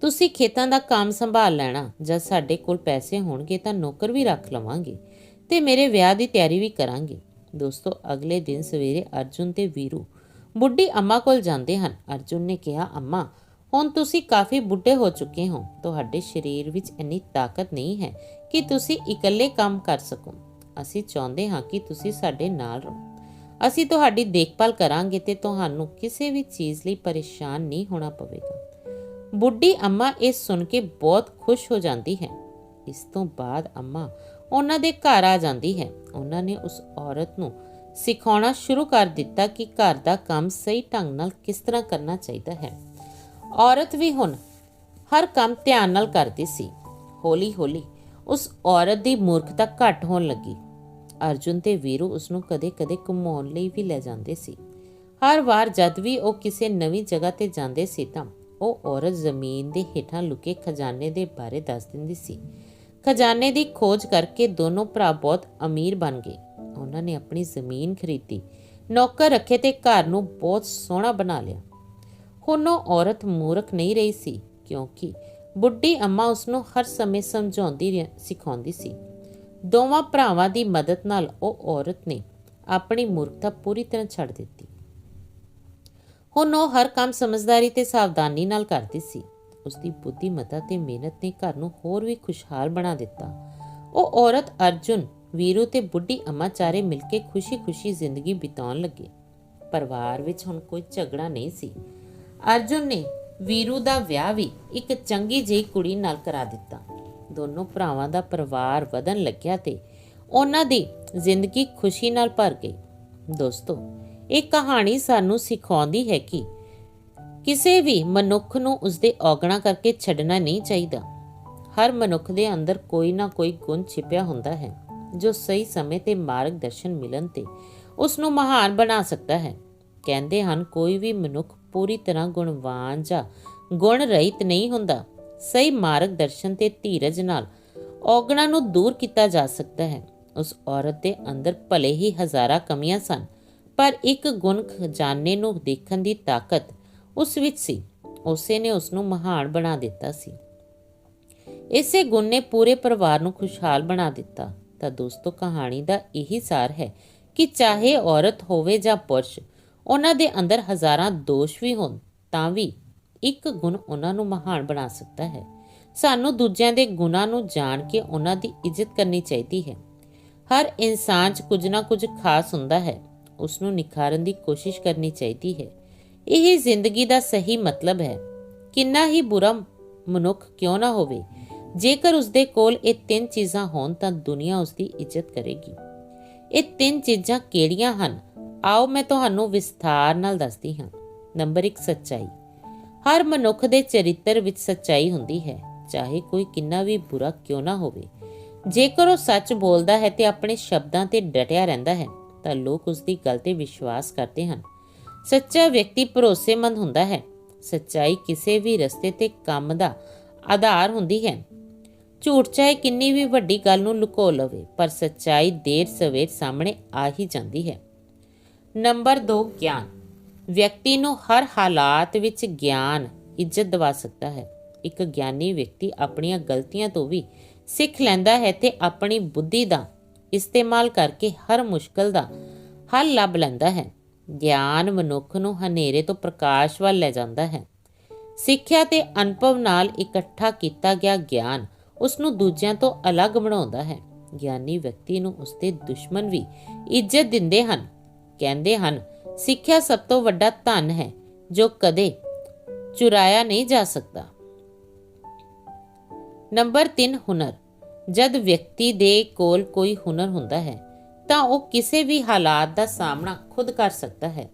ਤੁਸੀਂ ਖੇਤਾਂ ਦਾ ਕੰਮ ਸੰਭਾਲ ਲੈਣਾ, ਜਦ ਸਾਡੇ ਕੋਲ ਪੈਸੇ ਹੋਣਗੇ ਤਾਂ ਨੌਕਰ ਵੀ ਰੱਖ ਲਵਾਂਗੇ ਤੇ ਮੇਰੇ ਵਿਆਹ ਦੀ ਤਿਆਰੀ ਵੀ ਕਰਾਂਗੇ। ਦੋਸਤੋ, ਅਗਲੇ ਦਿਨ ਸਵੇਰੇ ਅਰਜੁਨ ਤੇ ਵੀਰੂ ਬੁੱਢੀ ਅੰਮਾ ਕੋਲ ਜਾਂਦੇ ਹਨ। ਅਰਜੁਨ ਨੇ ਕਿਹਾ, ਅੰਮਾ, ਹੁਣ ਤੁਸੀਂ ਕਾਫੀ ਬੁੱਢੇ ਹੋ ਚੁੱਕੇ ਹੋ। ਤੁਹਾਡੇ ਸਰੀਰ ਵਿੱਚ ਇੰਨੀ ਤਾਕਤ ਨਹੀਂ ਹੈ ਕਿ ਤੁਸੀਂ ਇਕੱਲੇ ਕੰਮ ਕਰ ਸਕੋ। ਅਸੀਂ ਚਾਹੁੰਦੇ ਹਾਂ ਕਿ ਤੁਸੀਂ ਸਾਡੇ ਨਾਲ ਰਹੋ। ਅਸੀਂ ਤੁਹਾਡੀ ਦੇਖਭਾਲ ਕਰਾਂਗੇ ਤੇ ਤੁਹਾਨੂੰ ਕਿਸੇ ਵੀ ਚੀਜ਼ ਲਈ ਪਰੇਸ਼ਾਨ ਨਹੀਂ ਹੋਣਾ ਪਵੇਗਾ ਬੁੱਢੀ ਅੰਮਾ ਇਹ ਸੁਣ ਕੇ ਬਹੁਤ ਖੁਸ਼ ਹੋ ਜਾਂਦੀ ਹੈ। ਇਸ ਤੋਂ ਬਾਅਦ ਅੰਮਾ ਉਹਨਾਂ ਦੇ ਘਰ ਆ ਜਾਂਦੀ ਹੈ। ਉਹਨਾਂ ਨੇ ਉਸ ਔਰਤ ਨੂੰ ਸਿਖਾਉਣਾ ਸ਼ੁਰੂ ਕਰ ਦਿੱਤਾ ਕਿ ਘਰ ਦਾ ਕੰਮ ਸਹੀ ਢੰਗ ਨਾਲ ਕਿਸ ਤਰ੍ਹਾਂ ਕਰਨਾ ਚਾਹੀਦਾ ਹੈ। ਔਰਤ ਵੀ ਹੁਣ ਹਰ ਕੰਮ ਧਿਆਨ ਨਾਲ ਕਰਦੀ ਸੀ। ਹੌਲੀ-ਹੌਲੀ ਉਸ ਔਰਤ ਦੀ ਮੂਰਖਤਾ ਘਟ ਹੋਣ ਲੱਗੀ। ਅਰਜੁਨ ਤੇ ਵੀਰੂ ਉਸ ਨੂੰ ਕਦੇ-ਕਦੇ ਘੁਮਾਉਣ ਲਈ ਵੀ ਲੈ ਜਾਂਦੇ ਸੀ। ਹਰ ਵਾਰ ਜਦ ਵੀ ਉਹ ਕਿਸੇ ਨਵੀਂ ਜਗ੍ਹਾ ਤੇ ਜਾਂਦੇ ਸੀ ਤਾਂ ਉਹ ਔਰਤ ਜ਼ਮੀਨ ਦੇ ਹੇਠਾਂ ਲੁਕੇ ਖਜ਼ਾਨੇ ਦੇ ਬਾਰੇ ਦੱਸ ਦਿੰਦੀ ਸੀ। ਖਜ਼ਾਨੇ ਦੀ ਖੋਜ ਕਰਕੇ ਦੋਨੋਂ ਭਰਾ ਬਹੁਤ ਅਮੀਰ ਬਣ ਗਏ। ਉਹਨਾਂ ਨੇ ਆਪਣੀ ਜ਼ਮੀਨ ਖਰੀਦੀ, ਨੌਕਰ ਰੱਖੇ ਤੇ ਘਰ ਨੂੰ ਬਹੁਤ ਸੋਹਣਾ ਬਣਾ ਲਿਆ। ਹੁਣ ਉਹ ਔਰਤ ਮੂਰਖ ਨਹੀਂ ਰਹੀ ਸੀ, ਕਿਉਂਕਿ ਬੁੱਢੀ ਅੰਮਾ ਉਸ ਨੂੰ ਹਰ ਸਮੇਂ ਸਮਝਾਉਂਦੀ ਰਹਿ- ਸਿਖਾਉਂਦੀ ਸੀ। ਦੋਵਾਂ ਭਰਾਵਾਂ ਦੀ ਮਦਦ ਨਾਲ ਉਹ ਔਰਤ ਨੇ ਆਪਣੀ ਮੂਰਖਤਾ ਪੂਰੀ ਤਰ੍ਹਾਂ ਛੱਡ ਦਿੱਤੀ। ਹੁਣ ਉਹ ਹਰ ਕੰਮ ਸਮਝਦਾਰੀ ਤੇ ਸਾਵਧਾਨੀ ਨਾਲ ਕਰਦੀ ਸੀ। ਉਸ ਦੀ ਬੁੱਧੀਮਤਾ ਤੇ ਮਿਹਨਤ ਨੇ ਘਰ ਨੂੰ ਹੋਰ ਵੀ ਖੁਸ਼ਹਾਲ ਬਣਾ ਦਿੱਤਾ। ਉਹ ਔਰਤ ਅਰਜੁਨ ਵੀਰੂ ਤੇ ਬੁੱਢੀ ਅੰਮਾ ਚਾਰੇ ਮਿਲ ਕੇ ਖੁਸ਼ੀ-ਖੁਸ਼ੀ ਜ਼ਿੰਦਗੀ ਬਿਤਾਉਣ ਲੱਗੇ। ਪਰਿਵਾਰ ਵਿੱਚ ਹੁਣ ਕੋਈ ਝਗੜਾ ਨਹੀਂ ਸੀ। ਅਰਜੁਨ ਨੇ ਵੀਰੂ ਦਾ ਵਿਆਹ ਵੀ ਇੱਕ ਚੰਗੀ ਜਿਹੀ ਕੁੜੀ ਨਾਲ ਕਰਾ ਦਿੱਤਾ। ਦੋਨੋਂ ਭਰਾਵਾਂ ਦਾ ਪਰਿਵਾਰ ਵਧਣ ਲੱਗਿਆ ਤੇ ਉਹਨਾਂ ਦੀ ਜ਼ਿੰਦਗੀ ਖੁਸ਼ੀ ਨਾਲ ਭਰ ਗਈ। ਦੋਸਤੋ, ਇਹ ਕਹਾਣੀ ਸਾਨੂੰ ਸਿਖਾਉਂਦੀ ਹੈ ਕਿ ਕਿਸੇ ਵੀ ਮਨੁੱਖ ਨੂੰ ਉਸਦੇ ਔਗਣਾ ਕਰਕੇ ਛੱਡਣਾ ਨਹੀਂ ਚਾਹੀਦਾ। ਹਰ ਮਨੁੱਖ ਦੇ ਅੰਦਰ ਕੋਈ ਨਾ ਕੋਈ ਗੁਣ ਛਿਪਿਆ ਹੁੰਦਾ ਹੈ। ਜੋ ਸਹੀ ਸਮੇਂ ਤੇ ਮਾਰਗਦਰਸ਼ਨ ਮਿਲਣ ਤੇ ਉਸ ਨੂੰ ਮਹਾਨ ਬਣਾ ਸਕਦਾ ਹੈ। ਕਹਿੰਦੇ ਹਨ, ਕੋਈ ਵੀ ਮਨੁੱਖ ਪੂਰੀ ਤਰ੍ਹਾਂ ਗੁਣਵਾਨ ਜਾਂ ਗੁਣ ਰਹਿਤ ਨਹੀਂ ਹੁੰਦਾ। ਸਹੀ ਮਾਰਗਦਰਸ਼ਨ ਤੇ ਧੀਰਜ ਨਾਲ ਔਗਣਾ ਨੂੰ ਦੂਰ ਕੀਤਾ ਜਾ ਸਕਦਾ ਹੈ। ਉਸ ਔਰਤ ਦੇ ਅੰਦਰ ਭਲੇ ਹੀ ਹਜ਼ਾਰਾਂ ਕਮੀਆਂ ਸਨ, ਪਰ ਇੱਕ ਗੁਣ ਖਜ਼ਾਨੇ ਨੂੰ ਦੇਖਣ ਦੀ ਤਾਕਤ ਉਸ ਵਿੱਚ ਸੀ। ਉਸੇ ਨੇ ਉਸ ਨੂੰ ਮਹਾਨ ਬਣਾ ਦਿੱਤਾ ਸੀ। ਇਸੇ ਗੁਣ ਨੇ ਪੂਰੇ ਪਰਿਵਾਰ ਨੂੰ ਖੁਸ਼ਹਾਲ ਬਣਾ ਦਿੱਤਾ। ਤਾਂ ਦੋਸਤੋ, ਕਹਾਣੀ ਦਾ ਇਹੀ ਸਾਰ ਹੈ ਕਿ ਚਾਹੇ ਔਰਤ ਹੋਵੇ ਜਾਂ ਪੁਰਸ਼, ਉਹਨਾਂ ਦੇ ਅੰਦਰ ਹਜ਼ਾਰਾਂ ਦੋਸ਼ ਵੀ ਹੋਣ, ਤਾਂ ਵੀ ਇੱਕ ਗੁਣ ਉਹਨਾਂ ਨੂੰ ਮਹਾਨ ਬਣਾ ਸਕਦਾ ਹੈ। ਸਾਨੂੰ ਦੂਜਿਆਂ ਦੇ ਗੁਣਾਂ ਨੂੰ ਜਾਣ ਕੇ ਉਹਨਾਂ ਦੀ ਇੱਜ਼ਤ ਕਰਨੀ ਚਾਹੀਦੀ ਹੈ। ਹਰ ਇਨਸਾਨ 'ਚ ਕੁਝ ਨਾ ਕੁਝ ਖਾਸ ਹੁੰਦਾ ਹੈ ਉਸ ਨੂੰ ਨਿਖਾਰਨ ਦੀ ਕੋਸ਼ਿਸ਼ ਕਰਨੀ ਚਾਹੀਦੀ ਹੈ। ਇਹ ਜ਼ਿੰਦਗੀ ਦਾ ਸਹੀ ਮਤਲਬ ਹੈ। ਕਿੰਨਾ ਹੀ ਬੁਰਾ ਮਨੁੱਖ ਕਿਉਂ ਨਾ ਹੋਵੇ ਜੇਕਰ ਉਸਦੇ ਕੋਲ ਇਹ ਤਿੰਨ ਚੀਜ਼ਾਂ ਹੋਣ ਤਾਂ ਦੁਨੀਆ ਉਸਦੀ ਇੱਜ਼ਤ ਕਰੇਗੀ। ਇਹ ਤਿੰਨ ਚੀਜ਼ਾਂ ਕਿਹੜੀਆਂ ਹਨ? ਆਓ ਮੈਂ ਤੁਹਾਨੂੰ ਵਿਸਥਾਰ ਨਾਲ ਦੱਸਦੀ ਹਾਂ। ਨੰਬਰ 1 ਸੱਚਾਈ। ਹਰ ਮਨੁੱਖ ਦੇ ਚਰਿੱਤਰ ਵਿੱਚ ਸੱਚਾਈ ਹੁੰਦੀ ਹੈ। ਚਾਹੇ ਕੋਈ ਕਿੰਨਾ ਵੀ ਬੁਰਾ ਕਿਉਂ ਨਾ ਹੋਵੇ। ਜੇਕਰ ਉਹ ਸੱਚ ਬੋਲਦਾ ਹੈ ਤੇ ਆਪਣੇ ਸ਼ਬਦਾਂ ਤੇ ਡਟਿਆ ਰਹਿੰਦਾ ਹੈ, ਤਾਂ ਲੋਕ ਉਸ ਦੀ ਗੱਲ ਤੇ ਵਿਸ਼ਵਾਸ ਕਰਦੇ ਹਨ। ਸੱਚਾ ਵਿਅਕਤੀ ਭਰੋਸੇਮੰਦ ਹੁੰਦਾ ਹੈ। ਸੱਚਾਈ ਕਿਸੇ ਵੀ ਰਸਤੇ ਤੇ ਕੰਮ ਦਾ ਆਧਾਰ ਹੁੰਦੀ ਹੈ। ਝੂਠ ਚਾਹੇ ਕਿੰਨੀ ਵੀ ਵੱਡੀ ਗੱਲ ਨੂੰ ਲੁਕੋ ਲਵੇ, ਪਰ ਸੱਚਾਈ ਦੇਰ ਸਵੇਰ ਸਾਹਮਣੇ ਆ ਹੀ ਜਾਂਦੀ ਹੈ। ਨੰਬਰ 2 ਗਿਆਨ। ਵਿਅਕਤੀ ਨੂੰ ਹਰ ਹਾਲਾਤ ਵਿੱਚ ਗਿਆਨ, ਇੱਜ਼ਤ ਦਿਵਾ ਸਕਦਾ ਹੈ। ਇੱਕ ਗਿਆਨੀ ਵਿਅਕਤੀ ਆਪਣੀਆਂ ਗਲਤੀਆਂ ਤੋਂ ਵੀ ਸਿੱਖ ਲੈਂਦਾ ਹੈ ਤੇ ਆਪਣੀ ਬੁੱਧੀ ਦਾ ਇਸਤੇਮਾਲ ਕਰਕੇ ਹਰ ਮੁਸ਼ਕਲ ਦਾ ਹੱਲ ਲੱਭ ਲੈਂਦਾ ਹੈ। ਗਿਆਨ ਮਨੁੱਖ ਨੂੰ ਹਨੇਰੇ ਤੋਂ ਪ੍ਰਕਾਸ਼ ਵੱਲ ਲੈ ਜਾਂਦਾ ਹੈ। ਸਿੱਖਿਆ ਤੇ ਅਨੁਭਵ ਨਾਲ ਇਕੱਠਾ ਕੀਤਾ ਗਿਆ ਗਿਆਨ ਉਸ ਨੂੰ ਦੂਜਿਆਂ ਤੋਂ ਅਲੱਗ ਬਣਾਉਂਦਾ ਹੈ। ਗਿਆਨੀ ਵਿਅਕਤੀ ਨੂੰ ਉਸਦੇ ਦੁਸ਼ਮਣ ਵੀ ਇੱਜ਼ਤ ਦਿੰਦੇ ਹਨ। ਕਹਿੰਦੇ ਹਨ, ਸਿੱਖਿਆ ਸਭ ਤੋਂ ਵੱਡਾ ਧਨ ਹੈ, ਜੋ ਕਦੇ ਚੁਰਾਇਆ ਨਹੀਂ ਜਾ ਸਕਦਾ। ਨੰਬਰ 3 ਹੁਨਰ। ਜਦ ਵਿਅਕਤੀ ਦੇ ਕੋਲ ਕੋਈ ਹੁਨਰ ਹੁੰਦਾ ਹੈ, ਤਾਂ ਉਹ ਕਿਸੇ ਵੀ ਹਾਲਾਤ ਦਾ ਸਾਹਮਣਾ ਖੁਦ ਕਰ ਸਕਦਾ ਹੈ।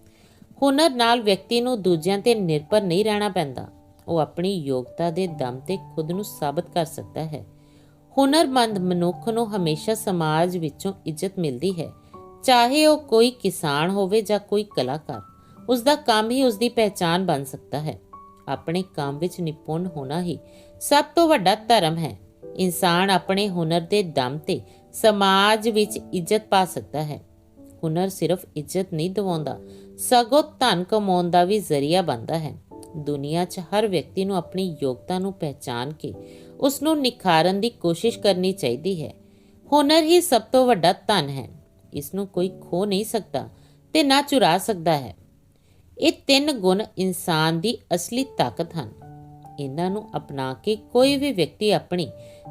ਹੁਨਰ ਨਾਲ ਵਿਅਕਤੀ ਨੂੰ ਦੂਜਿਆਂ ਤੇ ਨਿਰਭਰ ਨਹੀਂ ਰਹਿਣਾ ਪੈਂਦਾ। ਉਹ ਆਪਣੀ ਯੋਗਤਾ ਦੇ ਦਮ ਤੇ ਖੁਦ ਨੂੰ ਸਾਬਤ ਕਰ ਸਕਦਾ ਹੈ। ਹੁਨਰਮੰਦ ਮਨੁੱਖ ਨੂੰ ਹਮੇਸ਼ਾ ਸਮਾਜ ਵਿੱਚੋਂ ਇੱਜ਼ਤ ਮਿਲਦੀ ਹੈ। ਚਾਹੇ ਉਹ ਕੋਈ ਕਿਸਾਨ ਹੋਵੇ ਜਾਂ ਕੋਈ ਕਲਾਕਾਰ ਉਸ ਦਾ ਕੰਮ ਹੀ ਉਸ ਦੀ ਪਹਿਚਾਨ ਬਣ ਸਕਦਾ ਹੈ। ਆਪਣੇ ਕੰਮ ਵਿੱਚ ਨਿਪੁੰਨ ਹੋਣਾ ਹੀ ਸਭ ਤੋਂ ਵੱਡਾ ਧਰਮ ਹੈ। ਇਨਸਾਨ ਆਪਣੇ ਹੁਨਰ ਦੇ ਦਮ ਤੇ ਸਮਾਜ ਵਿੱਚ ਇੱਜ਼ਤ ਪਾ ਸਕਦਾ ਹੈ। ਹੁਨਰ ਸਿਰਫ ਇੱਜ਼ਤ ਨਹੀਂ ਦਿਵਾਉਂਦਾ, ਸਗੋਂ ਧਨ ਕਮਾਉਣ ਦਾ ਵੀ ਜ਼ਰੀਆ ਬਣਦਾ ਹੈ। ਦੁਨੀਆ 'ਚ ਹਰ ਵਿਅਕਤੀ ਨੂੰ ਆਪਣੀ ਯੋਗਤਾ ਨੂੰ ਪਹਿਚਾਨ ਕੇ ਉਸ ਨੂੰ ਨਿਖਾਰਨ ਦੀ ਕੋਸ਼ਿਸ਼ ਕਰਨੀ ਚਾਹੀਦੀ ਹੈ। ਹੁਨਰ ਹੀ ਸਭ ਤੋਂ ਵੱਡਾ ਧਨ ਹੈ। ਇਸ ਨੂੰ ਕੋਈ ਖੋ ਨਹੀਂ ਸਕਦਾ ਤੇ ਨਾ ਚੁਰਾ ਸਕਦਾ ਹੈ। ਇਹ ਤਿੰਨ ਗੁਣ ਇਨਸਾਨ ਦੀ ਅਸਲੀ ਤਾਕਤ ਹਨ। ਇਹਨਾਂ ਨੂੰ ਅਪਣਾ ਕੇ ਕੋਈ ਵੀ ਵਿਅਕਤੀ ਆਪਣੀ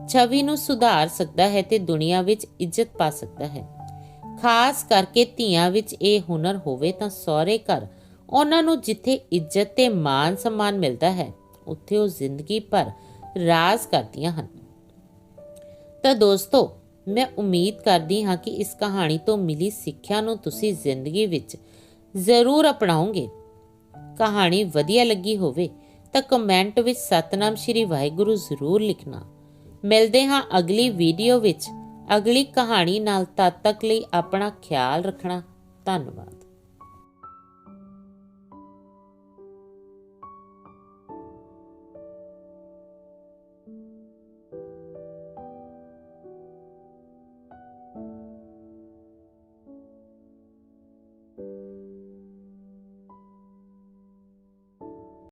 ਛਵੀ ਨੂੰ ਸੁਧਾਰ ਸਕਦਾ ਹੈ ਤੇ ਦੁਨੀਆ ਵਿੱਚ ਇੱਜ਼ਤ ਪਾ ਸਕਦਾ ਹੈ। ਖਾਸ ਕਰਕੇ ਧੀਆਂ ਵਿੱਚ ਇਹ ਹੁਨਰ ਹੋਵੇ ਤਾਂ ਸਹੁਰੇ ਘਰ ਉਹਨਾਂ ਨੂੰ ਜਿੱਥੇ ਇੱਜ਼ਤ ਤੇ ਮਾਨ ਸਨਮਾਨ ਮਿਲਦਾ ਹੈ, ਉੱਥੇ ਉਹ ਜ਼ਿੰਦਗੀ ਭਰ ਰਾਜ ਕਰਦੀਆਂ ਹਨ। ਤਾਂ ਦੋਸਤੋ, ਮੈਂ ਉਮੀਦ ਕਰਦੀ ਹਾਂ ਕਿ ਇਸ ਕਹਾਣੀ ਤੋਂ ਮਿਲੀ ਸਿੱਖਿਆ ਨੂੰ ਤੁਸੀਂ ਜ਼ਿੰਦਗੀ ਵਿੱਚ ਜ਼ਰੂਰ ਅਪਣਾਓਗੇ। ਕਹਾਣੀ ਵਧੀਆ ਲੱਗੀ ਹੋਵੇ ਤਾਂ ਕਮੈਂਟ ਵਿੱਚ ਸਤਨਾਮ ਸ਼੍ਰੀ ਵਾਹਿਗੁਰੂ ਜ਼ਰੂਰ ਲਿਖਣਾ। ਮਿਲਦੇ ਹਾਂ ਅਗਲੀ ਵੀਡੀਓ ਵਿੱਚ। ਅਗਲੀ ਕਹਾਣੀ ਨਾਲ ਤਦ ਤੱਕ ਲਈ ਆਪਣਾ ਖਿਆਲ ਰੱਖਣਾ। ਧੰਨਵਾਦ।